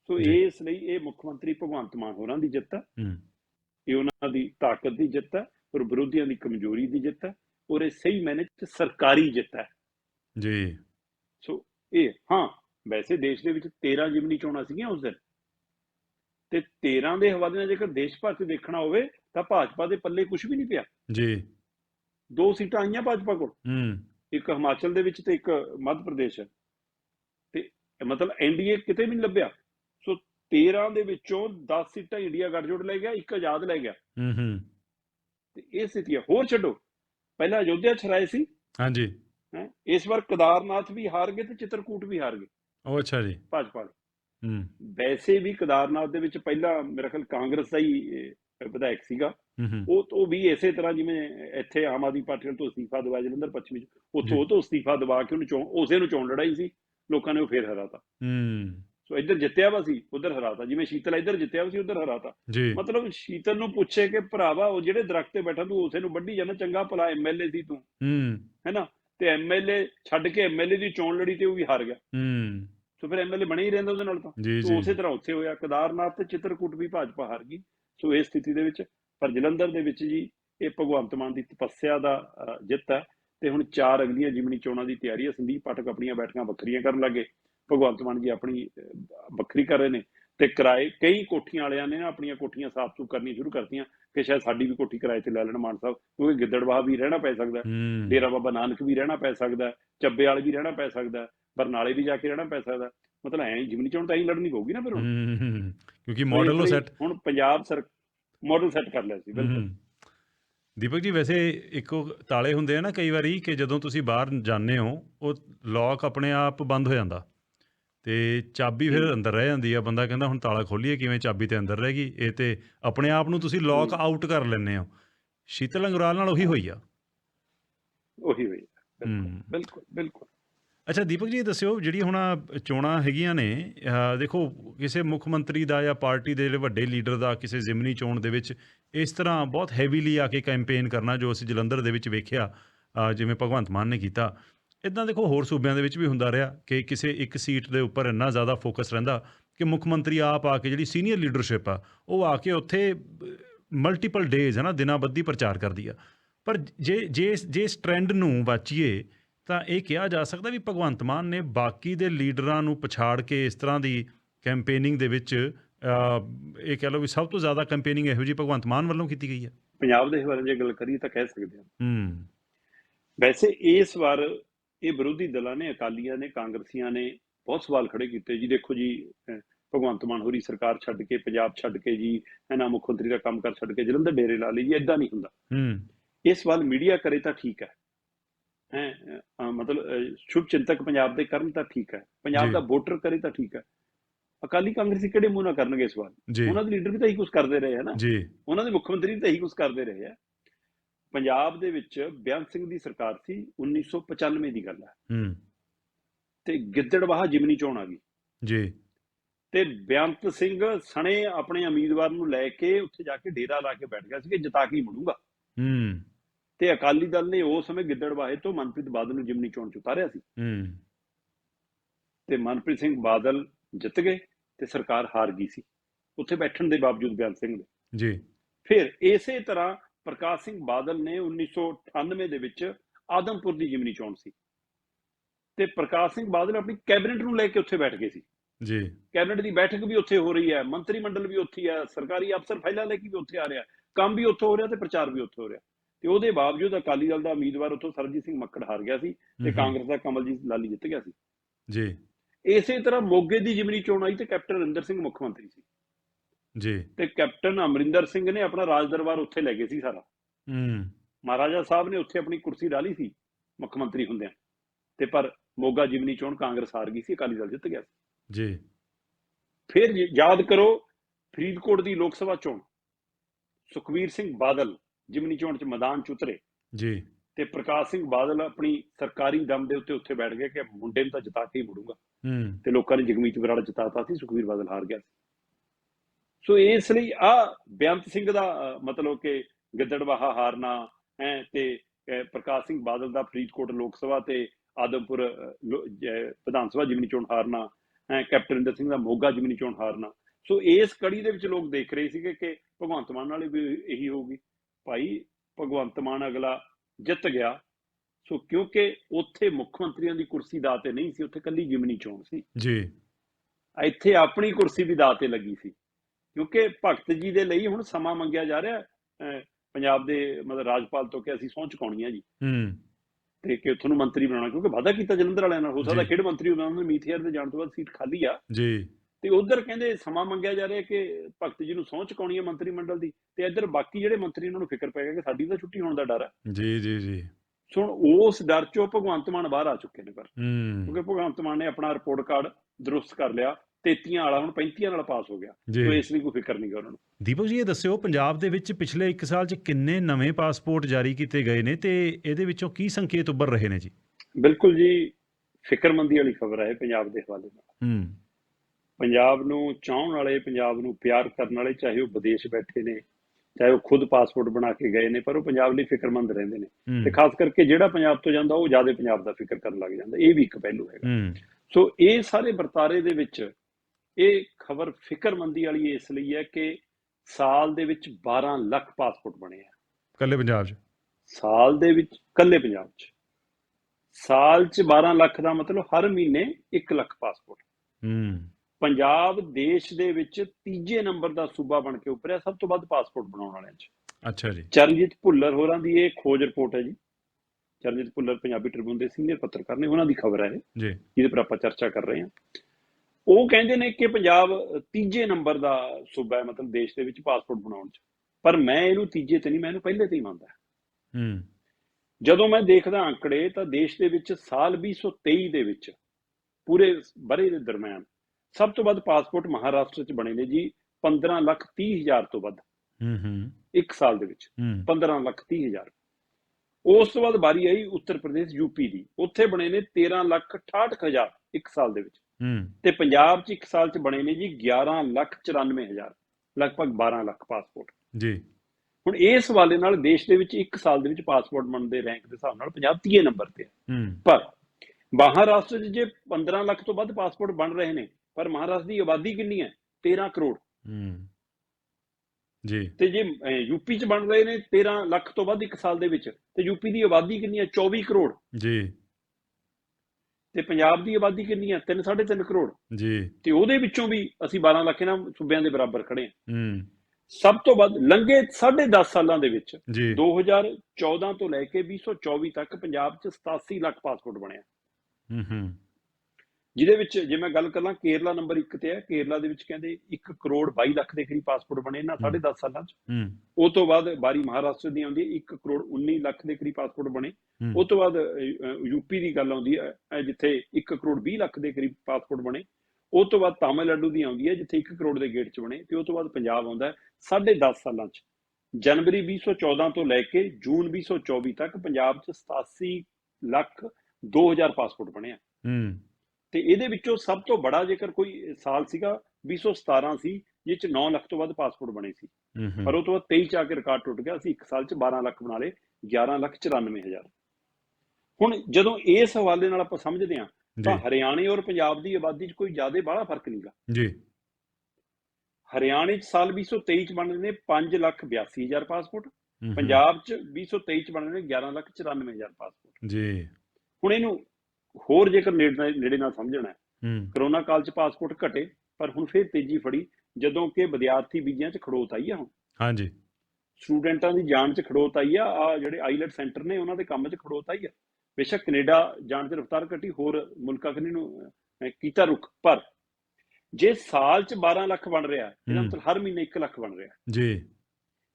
ਸੋ। ਇਸ ਲਈ ਇਹ ਮੁੱਖ ਮੰਤਰੀ ਭਗਵੰਤ ਮਾਨ ਹੋਰਾਂ ਦੀ ਜਿੱਤ ਹੈ। ਹੂੰ। ਇਹ ਉਹਨਾਂ ਦੀ ਤਾਕਤ ਦੀ ਜਿੱਤ ਹੈ ਔਰ ਵਿਰੋਧੀਆਂ ਦੀ ਕਮਜ਼ੋਰੀ ਦੀ ਜਿੱਤ ਹੈ ਔਰ ਇਹ ਸਹੀ ਮੈਨੇ ਚ ਸਰਕਾਰੀ ਜਿੱਤ ਹੈ। ਜੀ। ਸੋ ਇਹ ਹਾਂ ਵੈਸੇ ਦੇਸ਼ ਦੇ ਵਿੱਚ 13 ਜਿਮਨੀ ਚੋਣਾਂ ਸੀਗੀਆਂ ਉਸ ਦਿਨ। ਤੇ 13 ਦੇ ਹਵਾਲੇ ਨਾਲ ਜੇਕਰ ਦੇਸ਼ ਭਰ 'ਚ ਦੇਖਣਾ ਹੋਵੇ ਤਾਂ ਭਾਜਪਾ ਦੇ ਪੱਲੇ ਕੁਝ ਵੀ ਨਹੀਂ ਪਿਆ। ਜੀ। ਦੋ ਸੀਟਾਂ ਆਈਆਂ ਭਾਜਪਾ ਕੋਲ। ਹੂੰ। ਇੱਕ ਹਿਮਾਚਲ ਦੇ ਵਿੱਚ ਤੇ ਇੱਕ ਮੱਧ ਪ੍ਰਦੇਸ਼। ਹੈ ਤੇ ਮਤਲਬ ਐਨਡੀਏ ਕਿਤੇ ਵੀ ਨਹੀਂ ਲੱਭਿਆ। ਸੋ 13 ਦੇ ਵਿੱਚੋਂ 10 ਸੀਟਾਂ ਇੰਡੀਆ ਗੱਠਜੋੜ ਲੈ ਗਿਆ ਇੱਕ ਆਜ਼ਾਦ ਲੈ ਗਿਆ। ਹੂੰ ਹੂੰ। ਤੇ ਇਹ ਸਥਿਤੀ ਹੈ ਹੋਰ ਛੱਡੋ। ਪਹਿਲਾਂ ਅਯੋਧਿਆ ਚ ਰਾਏ ਸੀ। ਹਾਂਜੀ। ਹੈ? ਇਸ ਵਾਰ ਕਦਾਰਨਾਥ ਵੀ ਹਾਰ ਗਏ ਤੇ ਚਿੱਤਰਕੂਟ ਵੀ ਹਾਰ ਗਏ ਉਹ ਅੱਛਾ ਜੀ। ਭਾਜਪਾ ਹੂੰ। ਵੈਸੇ ਵੀ ਕਦਾਰਨਾਥ ਦੇ ਵਿੱਚ ਪਹਿਲਾਂ ਮੇਰਾ ਖਿਆਲ ਕਾਂਗਰਸ ਦਾ ਹੀ ਵਿਧਾਇਕ ਸੀਗਾ। ਉਹ ਉਹ ਵੀ ਇਸੇ ਤਰ੍ਹਾਂ ਜਿਵੇਂ ਇੱਥੇ ਆਮ ਆਦਮੀ ਪਾਰਟੀ ਤੋਂ ਅਸਤੀਫਾ ਦਵਾ ਜਲੰਧਰ ਪੱਛਮੀ ਚ ਉੱਥੋਂ ਉਹ ਤੋਂ ਅਸਤੀਫਾ ਦਵਾ ਕੇ ਉਹਨੂੰ ਉਸੇ ਨੂੰ ਚੋਣ ਲੜਾਈ ਸੀ ਲੋਕਾਂ ਨੇ ਉਹ ਫੇਰ ਹਰਾਤਾ। ਹੂੰ। ਸੋ ਇੱਧਰ ਜਿੱਤਿਆ ਵਾ ਸੀ ਉਧਰ ਹਰਾਤਾ। ਜਿਵੇਂ ਸ਼ੀਤਲ ਇੱਧਰ ਜਿੱਤਿਆ ਵਾ ਸੀ ਉਧਰ ਹਰਾਤਾ। ਮਤਲਬ ਸ਼ੀਤਲ ਨੂੰ ਪੁੱਛੇ ਕਿ ਭਰਾਵਾ ਉਹ ਜਿਹੜੇ ਦਰਖਤ ਤੇ ਬੈਠਾ ਤੂੰ ਉਸੇ ਨੂੰ ਵੱਢੀ ਜਾਂਦਾ ਚੰਗਾ ਭਲਾ ਐਮਐਲਏ ਸੀ ਤੂੰ। ਹੂੰ। ਹੈਨਾ? ਤੇ ਐਮਐਲਏ ਛੱਡ ਕੇ ਐਮਐਲਏ ਦੀ ਚੋਣ ਲੜੀ ਤੇ ਉਹ ਵੀ ਹਾਰ ਗਿਆ। ਹੂੰ। ਸੋ ਫਿਰ ਐਮਐਲਏ ਬਣੇ ਹੀ ਰਹਿੰਦਾ ਉਹਦੇ ਨਾਲ ਤਾਂ। ਸੋ ਉਸੇ ਤਰ੍ਹਾਂ ਉੱਥੇ ਹੋਇਆ। ਕਦਾਰਨਾਥ ਤੇ ਚਿੱਤਰਕੂਟ ਵੀ ਭਾਜਪਾ ਹਾਰ ਗਈ। ਸੋ ਇਸ ਸਥਿਤੀ ਦੇ ਵਿੱਚ ਪਰ ਜਲੰਧਰ ਦੇ ਵਿੱਚ ਜੀ ਇਹ ਭਗਵੰਤ ਮਾਨ ਦੀ ਤਪੱਸਿਆ ਦਾ ਜਿੱਤ ਹੈ ਤੇ ਹੁਣ ਚਾਰ ਅਗਲੀਆਂ ਜਿਮਨੀ ਚੋਣਾਂ ਦੀ ਤਿਆਰੀ ਹੈ ਸੰਦੀਪ ਪਾਠਕ ਆਪਣੀਆਂ ਬੈਠਕਾਂ ਵੱਖਰੀਆਂ ਕਰਨ ਲੱਗੇ ਭਗਵੰਤ ਮਾਨ ਜੀ ਆਪਣੀ ਵੱਖਰੀ ਕਰ ਰਹੇ ਨੇ ਤੇ ਕਿਰਾਏ ਕਈ ਕੋਠੀਆਂ ਵਾਲਿਆਂ ਨੇ ਨਾ ਆਪਣੀਆਂ ਕੋਠੀਆਂ ਸਾਫ਼ ਸੁਥਰਾ ਕਰਨੀਆਂ ਸ਼ੁਰੂ ਕਰਤੀਆਂ ਕਿ ਸ਼ਾਇਦ ਸਾਡੀ ਵੀ ਕੋਠੀ ਕਿਰਾਏ ਤੇ ਲੈ ਲੈਣ ਮਾਨ ਸਾਹਿਬ ਕਿਉਂਕਿ ਗਿੱਦੜਵਾਹ ਵੀ ਰਹਿਣਾ ਪੈ ਸਕਦਾ ਡੇਰਾ ਬਾਬਾ ਨਾਨਕ ਵੀ ਰਹਿਣਾ ਪੈ ਸਕਦਾ ਚੱਬੇ ਵਾਲ ਵੀ ਰਹਿਣਾ ਪੈ ਸਕਦਾ ਬਰਨਾਲੇ ਵੀ ਜਾ ਕੇ ਰਹਿਣਾ ਪੈ ਸਕਦਾ। ਮਤਲਬ ਐਂ ਜਿਮਨੀ ਚੋਣ ਤਾਂ ਹੀ ਲੜਨੀ ਪਊਗੀ ਨਾ ਫਿਰ ਹੁਣ। ਕਿਉਂਕਿ ਮਾਡਲ ਉਹ ਸੈੱਟ ਹੁਣ ਪੰਜਾਬ ਸਰ ਮਾਡਲ ਸੈੱਟ ਕਰ ਲਿਆ ਸੀ ਬਿਲਕੁਲ। ਦੀਪਕ ਜੀ ਵੈਸੇ ਇੱਕੋ ਤਾਲੇ ਹੁੰਦੇ ਆ ਨਾ ਕਈ ਵਾਰੀ ਕਿ ਜਦੋਂ ਤੁਸੀਂ ਬਾਹਰ ਜਾਂਦੇ ਹੋ ਉਹ ਲੌਕ ਆਪਣੇ ਆਪ ਬੰਦ ਹੋ ਜਾਂਦਾ। ਤੇ ਚਾਬੀ ਫਿਰ। ਅੰਦਰ ਰਹਿ ਜਾਂਦੀ ਆ ਬੰਦਾ ਕਹਿੰਦਾ ਹੁਣ ਤਾਲਾ ਖੋਲੀਏ ਕਿਵੇਂ ਚਾਬੀ ਤੇ ਅੰਦਰ ਰਹਿ ਗਈ? ਇਹ ਤੇ ਆਪਣੇ ਆਪ ਨੂੰ ਤੁਸੀਂ ਲੌਕ। ਆਊਟ ਕਰ ਲੈਂਦੇ ਹੋ। ਸ਼ੀਤਲ ਅੰਗਰਾਲ ਨਾਲ ਉਹੀ ਹੋਈ ਆ? ਉਹੀ ਹੋਈ। ਬਿਲਕੁਲ ਬਿਲਕੁਲ। ਅੱਛਾ, ਦੀਪਕ ਜੀ ਦੱਸਿਓ ਜਿਹੜੀ ਹੁਣ ਚੋਣਾਂ ਹੈਗੀਆਂ ਨੇ ਦੇਖੋ, ਕਿਸੇ ਮੁੱਖ ਮੰਤਰੀ ਦਾ ਜਾਂ ਪਾਰਟੀ ਦੇ ਜਿਹੜੇ ਵੱਡੇ ਲੀਡਰ ਦਾ ਕਿਸੇ ਜ਼ਿਮਨੀ ਚੋਣ ਦੇ ਵਿੱਚ ਇਸ ਤਰ੍ਹਾਂ ਬਹੁਤ ਹੈਵੀਲੀ ਆ ਕੇ ਕੈਂਪੇਨ ਕਰਨਾ ਜੋ ਅਸੀਂ ਜਲੰਧਰ ਦੇ ਵਿੱਚ ਵੇਖਿਆ ਜਿਵੇਂ ਭਗਵੰਤ ਮਾਨ ਨੇ ਕੀਤਾ। ਇਦਾਂ ਦੇਖੋ, ਹੋਰ ਸੂਬਿਆਂ ਦੇ ਵਿੱਚ ਵੀ ਹੁੰਦਾ ਰਿਹਾ ਕਿ ਕਿਸੇ ਇੱਕ ਸੀਟ ਦੇ ਉੱਪਰ ਇੰਨਾ ਜ਼ਿਆਦਾ ਫੋਕਸ ਰਹਿੰਦਾ ਕਿ ਮੁੱਖ ਮੰਤਰੀ ਆਪ ਆ ਕੇ ਜਿਹੜੀ ਸੀਨੀਅਰ ਲੀਡਰਸ਼ਿਪ ਆ, ਉਹ ਆ ਕੇ ਉੱਥੇ ਮਲਟੀਪਲ ਡੇਜ਼ ਹੈ ਨਾ, ਦਿਨਾਂ ਬੱਧੀ ਪ੍ਰਚਾਰ ਕਰਦੀ ਆ। ਪਰ ਜੇ ਜੇ ਇਸ- ਜੇ ਇਸ ਟ੍ਰੈਂਡ ਨੂੰ ਵਾਚੀਏ ਤਾਂ ਇਹ ਕਿਹਾ ਜਾ ਸਕਦਾ ਵੀ ਭਗਵੰਤ ਮਾਨ ਨੇ ਬਾਕੀ ਦੇ ਲੀਡਰਾਂ ਨੂੰ ਪਛਾੜ ਕੇ ਇਸ ਤਰ੍ਹਾਂ ਦੀ ਕੈਂਪੇਨਿੰਗ ਦੇ ਵਿੱਚ ਇਹ ਕਹਿ ਲਓ ਵੀ ਸਭ ਤੋਂ ਜ਼ਿਆਦਾ ਕੈਂਪੇਨਿੰਗ ਇਹੋ ਜੀ ਭਗਵੰਤ ਮਾਨ ਵੱਲੋਂ ਕੀਤੀ ਗਈ ਹੈ। ਪੰਜਾਬ ਦੇ ਹਵਾਲੇ ਜੇ ਗੱਲ ਕਰੀਏ ਤਾਂ ਕਹਿ ਸਕਦੇ ਹਾਂ। ਹੂੰ। ਵੈਸੇ ਇਸ ਵਾਰ ਇਹ ਵਿਰੋਧੀ ਦਲਾਂ ਨੇ ਅਕਾਲੀਆਂ ਨੇ ਕਾਂਗਰਸੀਆਂ ਨੇ ਬਹੁਤ ਸਵਾਲ ਖੜੇ ਕੀਤੇ। ਜੀ ਦੇਖੋ ਜੀ ਭਗਵੰਤ ਮਾਨ ਹੋਰੀ ਸਰਕਾਰ ਛੱਡ ਕੇ ਪੰਜਾਬ ਛੱਡ ਕੇ ਜੀ ਇਹਨਾਂ ਮੁੱਖ ਮੰਤਰੀ ਦਾ ਕੰਮ ਕਰ ਛੱਡ ਕੇ ਜਲੰਧਰ ਡੇਰੇ ਲਾ ਲਈ ਜੀ ਇਦਾਂ ਨਹੀਂ ਹੁੰਦਾ। ਹੂੰ। ਇਹ ਸਵਾਲ ਮੀਡੀਆ ਕਰੇ ਤਾਂ ਠੀਕ ਹੈ। ਮਤਲਬ ਸ਼ੁਭ ਚਿੰਤਕ ਪੰਜਾਬ ਦੇ ਕਰਨ ਤਾਂ ਠੀਕ ਹੈ ਪੰਜਾਬ। ਦਾ ਵੋਟਰ ਕਰੇ ਤਾਂ ਠੀਕ ਹੈ। ਅਕਾਲੀ ਕਾਂਗਰਸੀ ਕਿਹੜੇ ਮੂੰਹ ਨਾਲ ਕਰਨਗੇ ਇਸ ਸਵਾਲ ਜੀ। ਉਹਨਾਂ ਦੇ ਲੀਡਰ ਵੀ ਤਾਂ ਇਹੀ ਕੁਝ ਕਰਦੇ ਰਹੇ ਹੈ ਨਾ। ਜੀ। ਉਹਨਾਂ ਦੇ ਮੁੱਖ ਮੰਤਰੀ ਵੀ ਤਾਂ ਇਹੀ ਕੁਝ ਕਰਦੇ ਰਹੇ ਆ ਪੰਜਾਬ ਦੇ ਵਿੱਚ ਬਿਆਨ ਸਿੰਘ ਦੀ ਸਰਕਾਰ ਸੀ 1995 ਦੀ ਗੱਲ ਹੈ। ਹੂੰ। ਤੇ ਗਿੱਦੜਵਾਹ ਜਿਮਨੀ ਚੋਣ ਆ ਗਈ। ਜੀ। ਤੇ ਬਿਆੰਤ ਸਿੰਘ ਸਣੇ ਆਪਣੇ ਉਮੀਦਵਾਰ ਨੂੰ ਲੈ ਕੇ ਉੱਥੇ ਜਾ ਕੇ ਡੇਰਾ ਲਾ ਕੇ ਬੈਠ ਗਿਆ ਸੀ ਕਿ ਜਿਤਾ ਕੇ ਹੀ ਮੁੜੂਗਾ ਹੂੰ। ਤੇ ਅਕਾਲੀ ਦਲ ਨੇ ਉਸ ਸਮੇਂ ਗਿੱਦੜਵਾਹੇ ਤੋਂ ਮਨਪ੍ਰੀਤ ਬਾਦਲ ਨੂੰ ਜਿਮਨੀ ਚੋਣ ਚ ਉਤਾਰਿਆ ਸੀ। ਹੂੰ। ਤੇ ਮਨਪ੍ਰੀਤ ਸਿੰਘ ਬਾਦਲ ਜਿੱਤ ਗਏ ਤੇ ਸਰਕਾਰ ਹਾਰ ਗਈ ਸੀ। ਉੱਥੇ ਬੈਠਣ ਦੇ ਬਾਵਜੂਦ ਬਿਆਨ ਸਿੰਘ ਦੇ ਜੀ। ਫਿਰ ਇਸੇ ਤਰ੍ਹਾਂ ਪ੍ਰਕਾਸ਼ ਸਿੰਘ ਬਾਦਲ ਨੇ 1998 ਦੇ ਵਿੱਚ ਆਦਮਪੁਰ ਦੀ ਜਿਮਨੀ ਚੋਣ ਸੀ। ਤੇ ਪ੍ਰਕਾਸ਼ ਸਿੰਘ ਬਾਦਲ ਆਪਣੀ ਕੈਬਨਿਟ ਨੂੰ ਲੈ ਕੇ ਉੱਥੇ ਬੈਠ ਗਏ ਸੀ। ਜੀ। ਕੈਬਨਿਟ ਦੀ ਬੈਠਕ ਵੀ ਉੱਥੇ ਹੋ ਰਹੀ ਹੈ ਮੰਤਰੀ ਮੰਡਲ ਵੀ ਉੱਥੇ ਹੀ ਹੈ ਸਰਕਾਰੀ ਅਫਸਰ ਫਾਈਲਾਂ ਲੈ ਕੇ ਵੀ ਉੱਥੇ ਆ ਰਿਹਾ ਕੰਮ ਵੀ ਉੱਥੋਂ ਹੋ ਰਿਹਾ ਤੇ ਪ੍ਰਚਾਰ ਵੀ ਉੱਥੋਂ ਹੋ ਰਿਹਾ। ਤੇ ਉਹਦੇ ਬਾਵਜੂਦ ਅਕਾਲੀ ਦਲ ਦਾ ਉਮੀਦਵਾਰ ਉੱਥੋਂ ਸਰਜੀਤ ਸਿੰਘ ਮੱਕੜ ਹਾਰ ਗਿਆ ਸੀ ਤੇ ਕਾਂਗਰਸ ਦਾ ਕਮਲਜੀਤ ਲਾਲੀ ਜਿੱਤ ਗਿਆ ਸੀ। ਜੀ। ਇਸੇ ਤਰ੍ਹਾਂ ਮੋਗੇ ਦੀ ਜਿਮਨੀ ਚੋਣ ਆਈ ਤੇ ਕੈਪਟਨ ਅਮਰਿੰਦਰ ਸਿੰਘ ਮੁੱਖ ਮੰਤਰੀ ਸੀ। ਜੀ। ਤੇ ਕੈਪਟਨ ਅਮਰਿੰਦਰ ਸਿੰਘ ਨੇ ਆਪਣਾ ਰਾਜ ਦਰਬਾਰ ਉੱਥੇ ਲੈ ਗਏ ਸੀ ਸਾਰਾ। ਹੂੰ। ਮਹਾਰਾਜਾ ਸਾਹਿਬ ਨੇ ਉੱਥੇ ਆਪਣੀ ਕੁਰਸੀ ਡਾਲੀ ਸੀ ਮੁੱਖ ਮੰਤਰੀ ਹੁੰਦਿਆਂ। ਤੇ ਪਰ ਮੋਗਾ ਜਿਮਨੀ ਚੋਣ ਕਾਂਗਰਸ ਹਾਰ ਗਈ ਸੀ ਅਕਾਲੀ ਦਲ ਜਿੱਤ ਗਿਆ ਸੀ। ਜੀ। ਫਿਰ ਯਾਦ ਕਰੋ ਫਰੀਦਕੋਟ ਦੀ ਲੋਕ ਸਭਾ ਚੋਣ। ਸੁਖਵੀਰ ਸਿੰਘ ਬਾਦਲ ਜਿਮਨੀ ਚੋਣ ਚ ਮੈਦਾਨ ਚ ਉਤਰੇ। ਜੀ। ਤੇ ਪ੍ਰਕਾਸ਼ ਸਿੰਘ ਬਾਦਲ ਆਪਣੀ ਸਰਕਾਰੀ ਦਮ ਦੇ ਉੱਤੇ ਉੱਥੇ ਬੈਠ ਗਏ ਕਿ ਮੁੰਡੇ ਨੂੰ ਤਾਂ ਜਿਤਾ ਕੇ ਹੀ ਮੁੜੂਗਾ। ਹੂੰ। ਤੇ ਲੋਕਾਂ ਨੇ ਜਗਮੀਤ ਬਰਾੜ ਜਿਤਾਤਾ ਸੀ ਸੁਖਵੀਰ ਬਾਦਲ ਹਾਰ ਗਿਆ ਸੀ। ਇਸ ਲਈ ਆ ਬੇਅੰਤ ਸਿੰਘ ਦਾ ਮਤਲਬ ਕਿ ਗਿੱਦੜਵਾਹਾ ਹਾਰਨਾ ਹੈ ਤੇ ਪ੍ਰਕਾਸ਼ ਸਿੰਘ ਬਾਦਲ ਦਾ ਫਰੀਦਕੋਟ ਲੋਕ ਸਭਾ ਤੇ ਆਦਮਪੁਰ ਵਿਧਾਨ ਸਭਾ ਜਿਮਨੀ ਚੋਣ ਹਾਰਨਾ ਹੈ ਕੈਪਟਨ ਅਮਰਿੰਦਰ ਸਿੰਘ ਦਾ ਮੋਗਾ ਜਿਮਨੀ ਚੋਣ ਹਾਰਨਾ। ਸੋ ਇਸ ਕੜੀ ਦੇ ਵਿੱਚ ਲੋਕ ਦੇਖ ਰਹੇ ਸੀਗੇ ਕਿ ਭਗਵੰਤ ਮਾਨ ਵਾਲੀ ਵੀ ਇਹੀ ਹੋਊਗੀ। ਭਾਈ ਭਗਵੰਤ ਮਾਨ ਅਗਲਾ ਜਿੱਤ ਗਿਆ। ਸੋ ਕਿਉਂਕਿ ਉੱਥੇ ਮੁੱਖ ਮੰਤਰੀਆਂ ਦੀ ਕੁਰਸੀ ਦਾ ਤੇ ਨਹੀਂ ਸੀ ਉੱਥੇ ਕੱਲੀ ਜਿਮਨੀ ਚੋਣ ਸੀ। ਜੀ। ਇੱਥੇ ਆਪਣੀ ਕੁਰਸੀ ਵੀ ਦਾਅ ਤੇ ਲੱਗੀ ਸੀ। ਕਿਉਂਕਿ ਭਗਤ ਜੀ ਦੇ ਲਈ ਹੁਣ ਸਮਾਂ ਮੰਗਿਆ ਜਾ ਰਿਹਾ। ਪੰਜਾਬ ਦੇ ਮਤਲਬ ਰਾਜਪਾਲ ਤੋਂ ਕਿ ਅਸੀਂ ਸਹੁੰ ਚੁਕਾਉਣੀ ਹੈ ਜੀ। ਹੂੰ। ਤੇ ਕਿ ਉੱਥੋਂ ਨੂੰ ਮੰਤਰੀ ਬਣਾਉਣਾ ਕਿਉਂਕਿ ਵਾਅਦਾ ਕੀਤਾ ਜਲੰਧਰ ਵਾਲਿਆਂ ਨਾਲ। ਹੋ ਸਕਦਾ। ਖੇਡ ਮੰਤਰੀ ਉਹਨਾਂ ਨੂੰ ਮੀਥੇਅਰ ਦੇ ਜਾਣ ਤੋਂ ਬਾਅਦ ਸੀਟ ਖਾਲੀ ਆ। ਜੀ। ਤੇ ਉਧਰ ਕਹਿੰਦੇ ਸਮਾਂ ਮੰਗਿਆ ਜਾ ਰਿਹਾ ਕਿ ਭਗਤ ਜੀ ਨੂੰ ਸਹੁੰ ਚੁਕਾਉਣੀ ਹੈ ਮੰਤਰੀ ਮੰਡਲ ਦੀ ਤੇ ਇੱਧਰ ਬਾਕੀ ਜਿਹੜੇ ਮੰਤਰੀ ਉਹਨਾਂ ਨੂੰ ਫਿਕਰ ਪੈ ਗਿਆ ਕਿ ਸਾਡੀ ਤਾਂ ਛੁੱਟੀ ਹੋਣ ਦਾ ਡਰ ਹੈ। ਜੀ ਜੀ ਜੀ। ਸੋ ਹੁਣ ਉਸ ਡਰ ਚੋਂ ਭਗਵੰਤ ਮਾਨ ਬਾਹਰ ਆ ਚੁੱਕੇ ਨੇ ਪਰ ਕਿਉਂਕਿ ਭਗਵੰਤ ਮਾਨ ਨੇ ਆਪਣਾ ਰਿਪੋਰਟ ਕਾਰਡ ਦਰੁਸਤ ਕਰ ਲਿਆ 33 ਵਾਲਾ ਹੁਣ 35 ਨਾਲ ਪਾਸ ਹੋ ਗਿਆ। ਸੋ ਇਸ ਲਈ ਕੋਈ ਫਿਕਰ ਨਹੀਂ ਗਾ ਉਹਨਾਂ ਨੂੰ। ਦੀਪਕ ਜੀ ਇਹ ਦੱਸਿਓ ਪੰਜਾਬ ਦੇ ਵਿੱਚ ਪਿਛਲੇ 1 ਸਾਲ 'ਚ ਕਿੰਨੇ ਨਵੇਂ ਪਾਸਪੋਰਟ ਜਾਰੀ ਕੀਤੇ ਗਏ ਨੇ ਤੇ ਇਹਦੇ ਵਿੱਚੋਂ ਕੀ ਸੰਕੇਤ ਉੱਭਰ ਰਹੇ ਨੇ ਜੀ? ਬਿਲਕੁਲ ਜੀ ਫਿਕਰਮੰਦੀ ਵਾਲੀ ਖਬਰ ਹੈ ਪੰਜਾਬ ਦੇ ਹਵਾਲੇ ਨਾਲ। ਹੂੰ। ਪੰਜਾਬ ਨੂੰ ਚਾਹਣ ਵਾਲੇ ਪੰਜਾਬ ਨੂੰ ਪਿਆਰ ਕਰਨ ਵਾਲੇ ਚਾਹੇ ਉਹ ਵਿਦੇਸ਼ ਬੈਠੇ ਨੇ ਚਾਹੇ ਉਹ ਖੁਦ ਪਾਸਪੋਰਟ ਬਣਾ ਕੇ ਗਏ ਨੇ ਪਰ ਉਹ ਪੰਜਾਬ ਲਈ ਫਿਕਰਮੰਦ ਰਹਿੰਦੇ ਨੇ। ਤੇ ਖਾਸ ਕਰਕੇ ਜਿਹੜਾ ਪੰਜਾਬ ਤੋਂ ਜਾਂਦਾ ਉਹ ਜ਼ਿਆਦਾ ਪੰਜਾਬ ਦਾ ਫਿਕਰ ਕਰਨ ਲੱਗ ਜਾਂਦਾ। ਇਹ ਵੀ ਇੱਕ ਪਹਿਲੂ ਹੈਗਾ। ਸੋ ਇਹ ਸਾਰੇ ਵਰਤਾਰੇ ਦੇ ਵਿੱਚ ਇਹ ਖਬਰ ਫਿਕਰਮੰਦੀ ਵਾਲੀ ਇਸ ਲਈ ਹੈ ਕਿ ਸਾਲ ਦੇ ਵਿੱਚ 12 ਲੱਖ ਪਾਸਪੋਰਟ ਬਣੇ ਆ। ਕੱਲੇ ਪੰਜਾਬ 'ਚ? ਸਾਲ ਦੇ ਵਿੱਚ ਕੱਲੇ ਪੰਜਾਬ 'ਚ। ਸਾਲ 'ਚ 12 ਲੱਖ ਦਾ ਮਤਲਬ ਹਰ ਮਹੀਨੇ 1 ਲੱਖ ਪਾਸਪੋਰਟ। ਹੂੰ। ਪੰਜਾਬ ਦੇਸ਼ ਦੇ ਵਿੱਚ ਤੀਜੇ ਨੰਬਰ ਦਾ ਸੂਬਾ ਬਣ ਕੇ ਉੱਪਰਿਆ ਸਭ ਤੋਂ ਵੱਧ ਪਾਸਪੋਰਟ ਬਣਾਉਣ ਵਾਲਿਆਂ 'ਚ। ਅੱਛਾ ਜੀ। ਚਰਨਜੀਤ ਭੁੱਲਰ ਹੋਰਾਂ ਦੀ ਇਹ ਖੋਜ ਰਿਪੋਰਟ ਹੈ ਜੀ। ਚਰਨਜੀਤ ਭੁੱਲਰ ਪੰਜਾਬੀ ਟ੍ਰਿਬਿਊਨ ਦੇ ਸੀਨੀਅਰ ਪੱਤਰਕਾਰ ਨੇ ਉਹਨਾਂ ਦੀ ਖਬਰ ਹੈ ਜੀ। ਜਿਹਦੇ ਪਰ ਆਪਾਂ ਚਰਚਾ ਕਰ ਰਹੇ ਹਾਂ। ਉਹ ਕਹਿੰਦੇ ਨੇ ਕਿ ਪੰਜਾਬ ਤੀਜੇ ਨੰਬਰ ਦਾ ਸੂਬਾ ਹੈ ਮਤਲਬ ਦੇਸ਼ ਦੇ ਵਿੱਚ ਪਾਸਪੋਰਟ ਬਣਾਉਣ 'ਚ। ਪਰ ਮੈਂ ਇਹਨੂੰ ਤੀਜੇ ਤੇ ਨਹੀਂ ਮੈਂ ਇਹਨੂੰ ਪਹਿਲੇ ਤੇ ਹੀ ਮੰਨਦਾ। ਹੂੰ। ਜਦੋਂ ਮੈਂ ਦੇਖਦਾ ਅੰਕੜੇ ਤਾਂ ਦੇਸ਼ ਦੇ ਵਿੱਚ ਸਾਲ 2023 ਦੇ ਵਿੱਚ ਪੂਰੇ ਬਰੇ ਦੇ ਦਰਮਿਆਨ ਸਭ ਤੋਂ ਵੱਧ ਪਾਸਪੋਰਟ ਮਹਾਰਾਸ਼ਟਰ 'ਚ ਬਣੇ ਨੇ ਜੀ 15 ਲੱਖ 30 ਹਜ਼ਾਰ ਤੋਂ ਵੱਧ। ਹੂੰ ਹੂੰ। ਇੱਕ ਸਾਲ ਦੇ ਵਿੱਚ। ਹੂੰ। 15 ਲੱਖ 30 ਹਜ਼ਾਰ। ਉਸ ਤੋਂ ਬਾਅਦ ਬਾਰੀ ਆਈ ਉੱਤਰ ਪ੍ਰਦੇਸ਼ ਯੂਪੀ ਦੀ। ਉੱਥੇ ਬਣੇ ਨੇ 13 ਲੱਖ 68 ਹਜ਼ਾਰ ਇੱਕ ਸਾਲ ਦੇ ਵਿੱਚ। ਹੂੰ। ਤੇ ਪੰਜਾਬ 'ਚ ਇੱਕ ਸਾਲ 'ਚ ਬਣੇ ਨੇ ਜੀ 11 ਲੱਖ 94 ਹਜ਼ਾਰ। ਲਗਭਗ 12 ਲੱਖ ਪਾਸਪੋਰਟ। ਜੀ। ਹੁਣ ਇਸ ਹਵਾਲੇ ਨਾਲ ਦੇਸ਼ ਦੇ ਵਿੱਚ ਇੱਕ ਸਾਲ ਦੇ ਵਿੱਚ ਪਾਸਪੋਰਟ ਬਣਨ ਦੇ ਰੈਂਕ ਦੇ ਹਿਸਾਬ ਨਾਲ ਪੰਜਾਬ 30 ਨੰਬਰ ਤੇ ਹੈ ਹੂੰ। ਪਰ ਮਹਾਰਾਸ਼ਟਰ 'ਚ ਜੇ 15 ਲੱਖ ਤੋਂ ਵੱਧ ਪਾਸਪੋਰਟ ਬਣ ਰਹੇ ਨੇ ਪਰ ਮਹਾਰਾਸ਼ਟਰ ਦੀ ਆਬਾਦੀ ਕਿੰਨੀ ਹੈ? 13 ਕਰੋੜ। ਹੂੰ। ਜੀ। ਤੇ ਜੇ ਯੂਪੀ 'ਚ ਬਣ ਰਹੇ ਨੇ 13 ਲੱਖ ਤੋਂ ਵੱਧ ਇੱਕ ਸਾਲ ਦੇ ਵਿੱਚ ਤੇ ਯੂਪੀ ਦੀ ਆਬਾਦੀ ਕਿੰਨੀ ਹੈ? 24 ਕਰੋੜ। ਜੀ। ਤੇ ਪੰਜਾਬ ਦੀ ਆਬਾਦੀ ਕਿੰਨੀ ਹੈ? 3 3.5 ਕਰੋੜ। ਜੀ। ਤੇ ਉਹਦੇ ਵਿੱਚੋਂ ਵੀ ਅਸੀਂ 12 ਲੱਖ ਇਹਨਾਂ ਸੂਬਿਆਂ ਦੇ ਬਰਾਬਰ ਖੜੇ ਹਾਂ। ਹੂੰ। ਸਭ ਤੋਂ ਵੱਧ ਲੰਘੇ 10.5 ਸਾਲਾਂ ਦੇ ਵਿੱਚ ਜੀ। 2014 ਤੋਂ ਲੈ ਕੇ 2024 ਤੱਕ ਪੰਜਾਬ 'ਚ 87 ਲੱਖ ਪਾਸਪੋਰਟ ਬਣਿਆ। ਹੂੰ ਹੂੰ। ਜਿਹਦੇ ਵਿੱਚ ਜੇ ਮੈਂ ਗੱਲ ਕਰਾਂ ਕੇਰਲਾ ਨੰਬਰ 1 ਤੇ ਹੈ। ਕੇਰਲਾ ਦੇ ਵਿੱਚ ਕਹਿੰਦੇ 1 ਕਰੋੜ 22 ਲੱਖ ਦੇ ਕਰੀਬ ਪਾਸਪੋਰਟ ਬਣੇ ਇਹਨਾਂ 10.5 ਸਾਲਾਂ 'ਚ। ਉਹ ਤੋਂ ਬਾਅਦ ਬਾਰੀ ਮਹਾਰਾਸ਼ਟਰ ਦੀ ਆਉਂਦੀ ਹੈ 1 ਕਰੋੜ 19 ਲੱਖ ਦੇ ਕਰੀਬ ਪਾਸਪੋਰਟ ਬਣੇ। ਉਹ ਤੋਂ ਬਾਅਦ ਯੂਪੀ ਦੀ ਗੱਲ ਆਉਂਦੀ ਹੈ ਜਿੱਥੇ 1 ਕਰੋੜ 20 ਲੱਖ ਦੇ ਕਰੀਬ ਪਾਸਪੋਰਟ ਬਣੇ। ਉਹ ਤੋਂ ਬਾਅਦ ਤਾਮਿਲਨਾਡੂ ਦੀ ਆਉਂਦੀ ਹੈ ਜਿੱਥੇ 1 ਕਰੋੜ ਦੇ ਗੇਟ 'ਚ ਬਣੇ ਤੇ ਉਹ ਤੋਂ ਬਾਅਦ ਪੰਜਾਬ ਆਉਂਦਾ ਹੈ 10.5 ਸਾਲਾਂ 'ਚ। ਜਨਵਰੀ 2014 ਤੋਂ ਲੈ ਕੇ ਜੂਨ 2024 ਤੱਕ ਪੰਜਾਬ 'ਚ 87 ਲੱਖ 2000 ਪਾਸਪੋਰਟ ਬਣੇ ਆ। ਹੂੰ। ਤੇ ਇਹਦੇ ਵਿੱਚੋਂ ਸਭ ਤੋਂ ਬੜਾ ਜੇਕਰ ਕੋਈ ਸਾਲ ਸੀਗਾ 2017 ਸੀ ਜਿਸ ਚ 9 ਲੱਖ ਤੋਂ ਵੱਧ ਪਾਸਪੋਰਟ ਬਣੇ ਸੀ। ਪਰ ਉਹ ਤੋਂ ਬਾਅਦ 23 ਚ ਆ ਕੇ ਰਿਕਾਰਡ ਟੁੱਟ ਗਿਆ ਅਸੀਂ ਇੱਕ ਸਾਲ ਚ 12 ਲੱਖ ਬਣਾ ਲਏ 11 ਲੱਖ 94 ਹਜ਼ਾਰ। ਹੁਣ ਜਦੋਂ ਇਸ ਹਵਾਲੇ ਨਾਲ ਆਪਾਂ ਸਮਝਦੇ ਹਾਂ ਤਾਂ ਹਰਿਆਣੇ ਔਰ ਪੰਜਾਬ ਦੀ ਆਬਾਦੀ 'ਚ ਕੋਈ ਜ਼ਿਆਦਾ ਬਾਹਲਾ ਫ਼ਰਕ ਨਹੀਂਗਾ। ਜੀ। ਹਰਿਆਣੇ 'ਚ ਸਾਲ 2023 ਚ ਬਣ ਰਹੇ ਨੇ 5 ਲੱਖ 82 ਹਜ਼ਾਰ ਪਾਸਪੋਰਟ ਹੂੰ, ਹੂੰ। ਪੰਜਾਬ 'ਚ 2023 ਚ ਬਣ ਰਹੇ ਨੇ 11 ਲੱਖ 94 ਹਜ਼ਾਰ ਪਾਸਪੋਰਟ। ਜੀ। ਹੁਣ ਇਹਨੂੰ ਹੋਰ ਜੇਕਰ ਨੇੜੇ ਨਾਲ- ਸਮਝਣਾ ਹੈ। ਕਰੋਨਾ ਕਾਲ ਚ ਪਾਸਪੋਰਟ ਘਟੇ ਪਰ ਹੁਣ ਫੇਰ ਤੇਜ਼ੀ ਫੜੀ ਜਦੋਂ ਕਿ ਵਿਦਿਆਰਥੀ ਵੀਜ਼ਿਆਂ 'ਚ ਖੜੋਤ ਆਈ ਆ ਹੁਣ। ਹਾਂਜੀ। ਸਟੂਡੈਂਟਾਂ ਦੀ ਜਾਨ 'ਚ ਖੜੋਤ ਆਈ ਆ ਆ ਜਿਹੜੇ ਆਈਲੈਟ ਸੈਂਟਰ ਨੇ ਉਹਨਾਂ ਦੇ ਕੰਮ 'ਚ ਖੜੋਤ ਆਈ ਆ। ਬੇਸ਼ੱਕ ਕੈਨੇਡਾ ਜਾਣ 'ਚ ਰਫ਼ਤਾਰ ਘਟੀ ਹੋਰ ਮੁਲਕਾਂ ਕਨੀ ਨੂੰ ਕੀਤਾ ਰੁਕ ਪਰ ਜੇ ਸਾਲ 'ਚ 12 ਲੱਖ ਬਣ ਰਿਹਾ ਇਹਦਾ। ਮਤਲਬ ਹਰ ਮਹੀਨੇ 1 ਲੱਖ ਬਣ ਰਿਹਾ ਜੀ।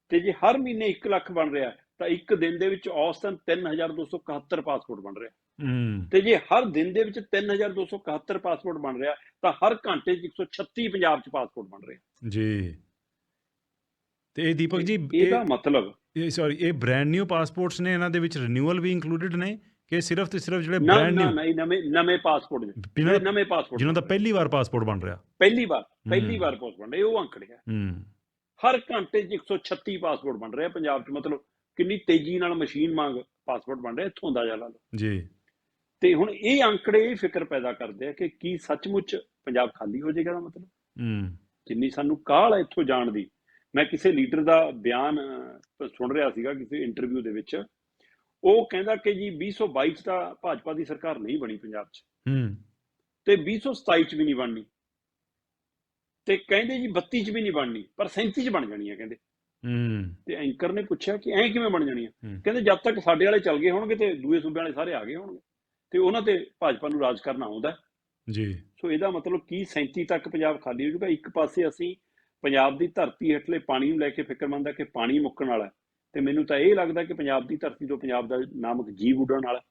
ਤੇ ਜੇ ਹਰ ਮਹੀਨੇ 1 ਲੱਖ ਬਣ ਰਿਹਾ ਤਾਂ ਇੱਕ ਦਿਨ ਦੇ ਵਿੱਚ ਔਸਤਨ 3271 ਪਾਸਪੋਰਟ ਬਣ ਰਿਹਾ। ਤੇ ਜੇ ਹਰ ਦਿਨ ਦੇ ਵਿੱਚ 3271 ਪਾਸਪੋਰਟ ਬਣ ਰਿਹਾ ਤਾਂ ਹਰ ਘੰਟੇ 'ਚ 136 ਪੰਜਾਬ 'ਚ ਪਾਸਪੋਰਟ ਬਣ ਰਿਹਾ। ਜੀ। ਤੇ ਇਹ ਦੀਪਕ ਜੀ ਇਹਦਾ ਮਤਲਬ ਇਹ ਸੌਰੀ ਇਹ ਬ੍ਰਾਂਡ ਨਿਊ ਪਾਸਪੋਰਟਸ ਨੇ ਇਹਨਾਂ ਦੇ ਵਿੱਚ ਰੀਨਿਊਅਲ ਵੀ ਇੰਕਲੂਡਡ ਨੇ ਕਿ ਸਿਰਫ ਤੇ ਸਿਰਫ ਜਿਹੜੇ ਬ੍ਰਾਂਡ ਨਿਊ ਨਹੀਂ ਨਵੇਂ ਨਵੇਂ ਪਾਸਪੋਰਟ ਨੇ। ਨਵੇਂ ਪਾਸਪੋਰਟ ਜਿਨ੍ਹਾਂ ਦਾ ਪਹਿਲੀ ਵਾਰ ਪਾਸਪੋਰਟ ਬਣ ਰਿਹਾ। ਪਹਿਲੀ ਵਾਰ ਪਹਿਲੀ। ਵਾਰ ਪਾਸਪੋਰਟ ਬਣ ਰਿਹਾ। ਇਹ ਉਹ ਅੰਕੜੇ ਆ ਹੂੰ। ਹਰ ਘੰਟੇ 'ਚ 136 ਪਾਸਪੋਰਟ ਬਣ ਰਿਹਾ ਪੰਜਾਬ 'ਚ। ਮਤਲਬ ਕਿੰਨੀ ਤੇਜ਼ੀ ਨਾਲ ਮਸ਼ੀਨ ਵਾਂਗ ਪਾਸਪੋਰਟ ਬਣ ਰਿਹਾ ਇੱਥੋਂ ਅੰਦਾਜ਼ਾ ਲਾ ਲਓ। ਜੀ। ਤੇ ਹੁਣ ਇਹ ਅੰਕੜੇ ਇਹ ਫਿਕਰ ਪੈਦਾ ਕਰਦੇ ਆ ਕਿ ਕੀ ਸੱਚਮੁੱਚ ਪੰਜਾਬ ਖਾਲੀ ਹੋ ਜਾਏਗਾ ਦਾ ਮਤਲਬ? ਹੂੰ। ਜਿੰਨੀ ਸਾਨੂੰ ਕਾਹਲ ਹੈ ਇੱਥੋਂ ਜਾਣ ਦੀ। ਮੈਂ ਕਿਸੇ ਲੀਡਰ ਦਾ ਬਿਆਨ ਸੁਣ ਰਿਹਾ ਸੀਗਾ ਕਿਸੇ ਇੰਟਰਵਿਊ ਦੇ ਵਿੱਚ। ਉਹ ਕਹਿੰਦਾ ਕਿ ਜੀ 2022 ਚ ਤਾਂ ਭਾਜਪਾ ਦੀ ਸਰਕਾਰ ਨਹੀਂ ਬਣੀ ਪੰਜਾਬ 'ਚ। ਹੂੰ। ਤੇ 2027 ਚ ਵੀ ਨਹੀਂ ਬਣਨੀ। ਤੇ ਕਹਿੰਦੇ ਜੀ 32 ਚ ਵੀ ਨਹੀਂ ਬਣਨੀ ਪਰ 37 ਚ ਬਣ ਜਾਣੀ ਹੈ ਕਹਿੰਦੇ। ਹੂੰ ਤੇ ਐਂਕਰ ਨੇ ਪੁੱਛਿਆ ਕਿ ਐਂ ਕਿਵੇਂ ਬਣ ਜਾਣੀ ਹੈ ਹੂੰ। ਕਹਿੰਦੇ ਜਦ ਤੱਕ ਸਾਡੇ ਵਾਲੇ ਚੱਲ ਗਏ ਹੋਣਗੇ ਤੇ ਦੂਏ ਸੂਬਿਆਂ ਵਾਲੇ ਸਾਰੇ ਆ ਗਏ ਹੋਣਗੇ ਤੇ ਉਹਨਾਂ ਤੇ ਭਾਜਪਾ ਨੂੰ ਰਾਜ ਕਰਨਾ ਆਉਂਦਾ। ਜੀ ਸੋ ਇਹਦਾ ਮਤਲਬ ਕੀ 37 ਤੱਕ ਪੰਜਾਬ ਖਾਲੀ ਹੋ ਜਾਊਗਾ ਇੱਕ ਪਾਸੇ ਅਸੀਂ ਪੰਜਾਬ ਦੀ ਧਰਤੀ ਹੇਠਲੇ ਪਾਣੀ ਨੂੰ ਲੈ ਕੇ ਫਿਕਰਮੰਦ ਆ ਕਿ ਪਾਣੀ ਮੁੱਕਣ ਵਾਲਾ ਹੈ ਤੇ ਮੈਨੂੰ ਤਾਂ ਇਹ ਲੱਗਦਾ ਕਿ ਪੰਜਾਬ ਦੀ ਧਰਤੀ ਤੋਂ ਪੰਜਾਬ ਦਾ ਨਾਮਕ ਜੀਵ ਉੱਡਣ ਵਾਲਾ ਹੈ।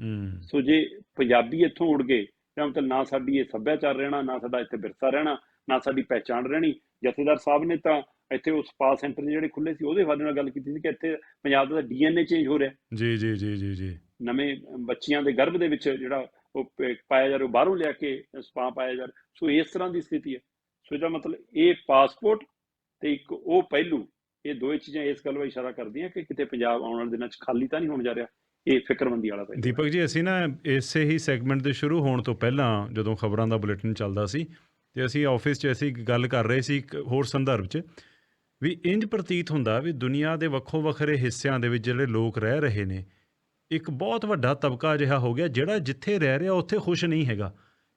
ਹੂੰ ਸੋ ਜੇ ਪੰਜਾਬੀ ਇੱਥੋਂ ਉੱਡ ਗਏ ਤਾਂ ਮਤਲਬ ਨਾ ਸਾਡੀ ਇਹ ਸੱਭਿਆਚਾਰ ਰਹਿਣਾ ਨਾ ਸਾਡਾ ਇੱਥੇ ਵਿਰਸਾ ਰਹਿਣਾ ਨਾ ਸਾਡੀ ਪਹਿਚਾਣ ਰਹਿਣੀ ਜਥੇਦਾਰ ਸਾਹਿਬ ਨੇ ਤਾਂ ਇੱਥੇ ਉਹ ਸਪਾ ਸੈਂਟਰ ਜਿਹੜੇ ਖੁੱਲੇ ਸੀ ਉਹਦੇ ਬਾਰੇ ਨਾਲ ਗੱਲ ਕੀਤੀ ਸੀ ਕਿ ਇੱਥੇ ਪੰਜਾਬ ਦਾ ਡੀਐਨਏ ਚੇਂਜ ਹੋ ਰਿਹਾ ਜੀ ਜੀ ਜੀ ਜੀ ਜੀ। ਨਵੇਂ ਬੱਚੀਆਂ ਦੇ ਗਰਭ ਦੇ ਵਿੱਚ ਜਿਹੜਾ ਉਹ ਪਾਇਆ ਜਾ ਰਿਹਾ ਬਾਹਰੋਂ ਲਿਆ ਕੇ ਸਪਾ ਪਾਇਆ ਜਾ ਰਿਹਾ। ਸੋ ਇਸ ਤਰ੍ਹਾਂ ਦੀ ਸਥਿਤੀ ਹੈ। ਸੋ ਇਹਦਾ ਮਤਲਬ ਇਹ ਪਾਸਪੋਰਟ ਤੇ ਇੱਕ ਉਹ ਪਹਿਲੂ ਇਹ ਦੋਏ ਚੀਜ਼ਾਂ ਇਸ ਗੱਲ ਵੱਲ ਇਸ਼ਾਰਾ ਕਰਦੀਆਂ ਕਿ ਕਿਤੇ ਪੰਜਾਬ ਆਉਣ ਵਾਲੇ ਦਿਨਾਂ 'ਚ ਖਾਲੀ ਤਾਂ ਨਹੀਂ ਹੋਣ ਜਾ ਰਿਹਾ ਇਹ ਫਿਕਰਮੰਦੀ ਵਾਲਾ ਪਹਿਲੂ ਹੈ। ਦੀਪਕ ਜੀ ਅਸੀਂ ਨਾ ਇਸੇ ਹੀ ਸੈਗਮੈਂਟ ਦੇ ਸ਼ੁਰੂ ਹੋਣ ਤੋਂ ਪਹਿਲਾਂ ਜਦੋਂ ਖਬਰਾਂ ਦਾ ਬੁਲੇਟਿਨ ਚੱਲਦਾ ਸੀ ਤੇ ਅਸੀਂ ਆਫਿਸ 'ਚ ਅਸੀਂ ਗੱਲ ਕਰ ਰਹੇ ਸੀ ਇੱਕ ਹੋਰ ਸੰਦਰਭ 'ਚ ਵੀ ਇੰਜ ਪ੍ਰਤੀਤ ਹੁੰਦਾ ਵੀ ਦੁਨੀਆ ਦੇ ਵੱਖੋ ਵੱਖਰੇ ਹਿੱਸਿਆਂ ਦੇ ਵਿੱਚ ਜਿਹੜੇ ਲੋਕ ਰਹਿ ਰਹੇ ਨੇ ਇੱਕ ਬਹੁਤ ਵੱਡਾ ਤਬਕਾ ਅਜਿਹਾ ਹੋ ਗਿਆ ਜਿਹੜਾ ਜਿੱਥੇ ਰਹਿ ਰਿਹਾ ਉੱਥੇ ਖੁਸ਼ ਨਹੀਂ ਹੈਗਾ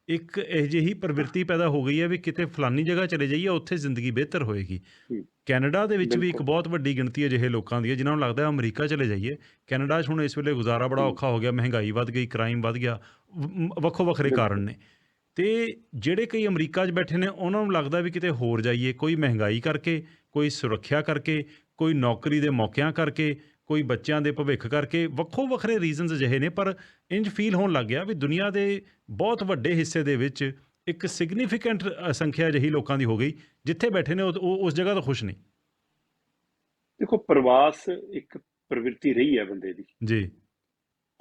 ਇੱਕ ਅਜਿਹੀ ਪ੍ਰਵਿਰਤੀ ਪੈਦਾ ਹੋ ਗਈ ਹੈ ਵੀ ਕਿਤੇ ਫਲਾਨੀ ਜਗ੍ਹਾ ਚਲੇ ਜਾਈਏ ਉੱਥੇ ਜ਼ਿੰਦਗੀ ਬਿਹਤਰ ਹੋਏਗੀ। ਕੈਨੇਡਾ ਦੇ ਵਿੱਚ ਵੀ ਇੱਕ। ਬਹੁਤ ਵੱਡੀ ਗਿਣਤੀ ਅਜਿਹੇ ਲੋਕਾਂ ਦੀ ਹੈ ਜਿਨ੍ਹਾਂ ਨੂੰ ਲੱਗਦਾ ਹੈ ਅਮਰੀਕਾ ਚਲੇ ਜਾਈਏ ਕੈਨੇਡਾ 'ਚ ਹੁਣ ਇਸ ਵੇਲੇ ਗੁਜ਼ਾਰਾ ਬੜਾ। ਔਖਾ ਹੋ ਗਿਆ ਮਹਿੰਗਾਈ ਵੱਧ ਗਈ ਕ੍ਰਾਈਮ ਵੱਧ ਗਿਆ ਵੱਖੋ ਵੱਖਰੇ। ਕਾਰਨ ਨੇ ਤੇ ਜਿਹੜੇ ਕਈ ਅਮਰੀਕਾ 'ਚ ਬੈਠੇ ਨੇ ਉਹਨਾਂ ਨੂੰ ਲੱਗਦਾ ਵੀ ਕਿਤੇ ਹੋਰ ਜਾਈਏ ਕੋਈ ਮਹਿੰਗਾਈ ਕਰਕੇ ਕੋਈ ਸੁਰੱਖਿਆ ਕਰਕੇ ਕੋਈ ਨੌਕਰੀ ਦੇ ਮੌਕਿਆਂ ਕਰਕੇ ਕੋਈ ਬੱਚਿਆਂ ਦੇ ਭਵਿੱਖ ਕਰਕੇ ਵੱਖੋ ਵੱਖਰੇ ਰੀਜ਼ਨਸ ਅਜਿਹੇ ਨੇ ਪਰ ਇੰਜ ਫੀਲ ਹੋਣ ਲੱਗ ਗਿਆ ਵੀ ਦੁਨੀਆ ਦੇ ਬਹੁਤ ਵੱਡੇ ਹਿੱਸੇ ਦੇ ਵਿੱਚ ਇੱਕ ਸਿਗਨੀਫੀਕੈਂਟ ਸੰਖਿਆ ਅਜਿਹੀ ਲੋਕਾਂ ਦੀ ਹੋ ਗਈ ਜਿੱਥੇ ਬੈਠੇ ਨੇ ਉਹ ਉਹ ਉਸ ਜਗ੍ਹਾ ਤੋਂ ਖੁਸ਼ ਨਹੀਂ ਦੇਖੋ ਪ੍ਰਵਾਸ ਇੱਕ ਪ੍ਰਵਿਰਤੀ ਰਹੀ ਹੈ ਬੰਦੇ ਦੀ। ਜੀ।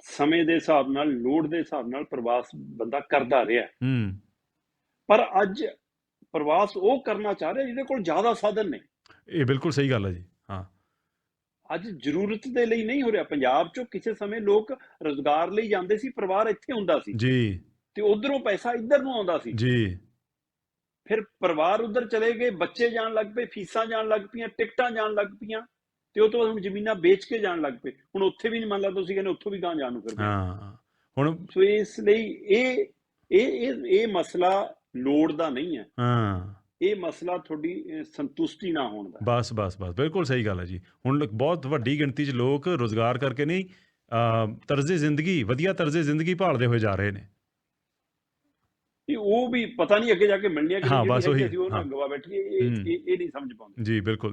ਸਮੇਂ ਦੇ ਹਿਸਾਬ ਨਾਲ ਲੋੜ ਦੇ ਹਿਸਾਬ ਨਾਲ ਪ੍ਰਵਾਸ ਬੰਦਾ ਕਰਦਾ ਰਿਹਾ ਹੂੰ। ਪਰ ਅੱਜ ਪ੍ਰਵਾਸ ਉਹ ਕਰਨਾ ਚਾਹ ਰਿਹਾ ਜਿਹਦੇ ਕੋਲ ਜ਼ਿਆਦਾ ਸਾਧਨ ਨੇ। ਇਹ ਬਿਲਕੁਲ ਸਹੀ ਗੱਲ ਹੈ ਜੀ ਹਾਂ। ਅੱਜ ਜ਼ਰੂਰਤ ਦੇ ਲਈ ਨਹੀਂ ਹੋ ਰਿਹਾ ਪੰਜਾਬ ਚੋਂ ਕਿਸੇ ਸਮੇਂ ਲੋਕ ਰੋਜ਼ਗਾਰ ਲਈ ਜਾਂਦੇ ਸੀ ਪਰਿਵਾਰ ਇੱਥੇ ਹੁੰਦਾ ਸੀ। ਜੀ। ਤੇ ਉਧਰੋਂ ਪੈਸਾ ਇੱਧਰ ਨੂੰ ਆਉਂਦਾ ਸੀ। ਜੀ। ਫਿਰ ਪਰਿਵਾਰ ਉਧਰ ਚਲੇ ਗਏ ਬੱਚੇ ਜਾਣ ਲੱਗ ਪਏ ਫੀਸਾਂ ਜਾਣ ਲੱਗ ਪਈਆਂ ਟਿਕਟਾਂ ਜਾਣ ਲੱਗ ਪਈਆਂ ਤੇ ਉਹ ਤੋਂ ਬਾਅਦ ਹੁਣ ਜ਼ਮੀਨਾਂ ਵੇਚ ਕੇ ਜਾਣ ਲੱਗ ਪਏ। ਹੁਣ ਉੱਥੇ ਵੀ ਨਹੀਂ ਮੰਨ ਲਾ ਤੁਸੀਂ ਕਹਿੰਦੇ ਉੱਥੋਂ ਵੀ ਗਾਂ ਜਾਣ ਨੂੰ ਫਿਰ ਹਾਂ ਹੁਣ ਸੋ ਇਸ ਲਈ ਇਹ ਇਹ ਇਹ ਇਹ ਮਸਲਾ ਲੋੜ ਦਾ ਨਹੀਂ ਹੈ। ਹਾਂ। ਇਹ ਮਸਲਾ ਤੁਹਾਡੀ ਸੰਤੁਸ਼ਟੀ ਨਾ ਹੋਣ ਦਾ ਹੈ। ਬਸ ਬਸ ਬਸ ਬਿਲਕੁਲ ਸਹੀ ਗੱਲ ਹੈ ਜੀ ਹੁਣ ਬਹੁਤ ਵੱਡੀ ਗਿਣਤੀ 'ਚ ਲੋਕ ਰੋਜ਼ਗਾਰ ਕਰਕੇ ਨਹੀਂ ਤਰਜ਼ੇ ਜ਼ਿੰਦਗੀ ਵਧੀਆ ਤਰਜ਼ੇ ਜ਼ਿੰਦਗੀ ਭਾਲਦੇ ਹੋਏ ਜਾ ਰਹੇ ਨੇ ਤੇ ਉਹ ਵੀ ਪਤਾ ਨਹੀਂ ਅੱਗੇ ਜਾ ਕੇ ਮਿਲਣੀਆਂ ਕਿ ਹਾਂ, ਬਸ ਉਹੀ, ਅਸੀਂ ਉਹ ਨਾ ਹਾਂ। ਗਵਾ ਇਹ ਹੂੰ। ਇਹ ਇਹ ਨਹੀਂ ਸਮਝ ਪਾਉਂਦੇ ਜੀ ਬਿਲਕੁਲ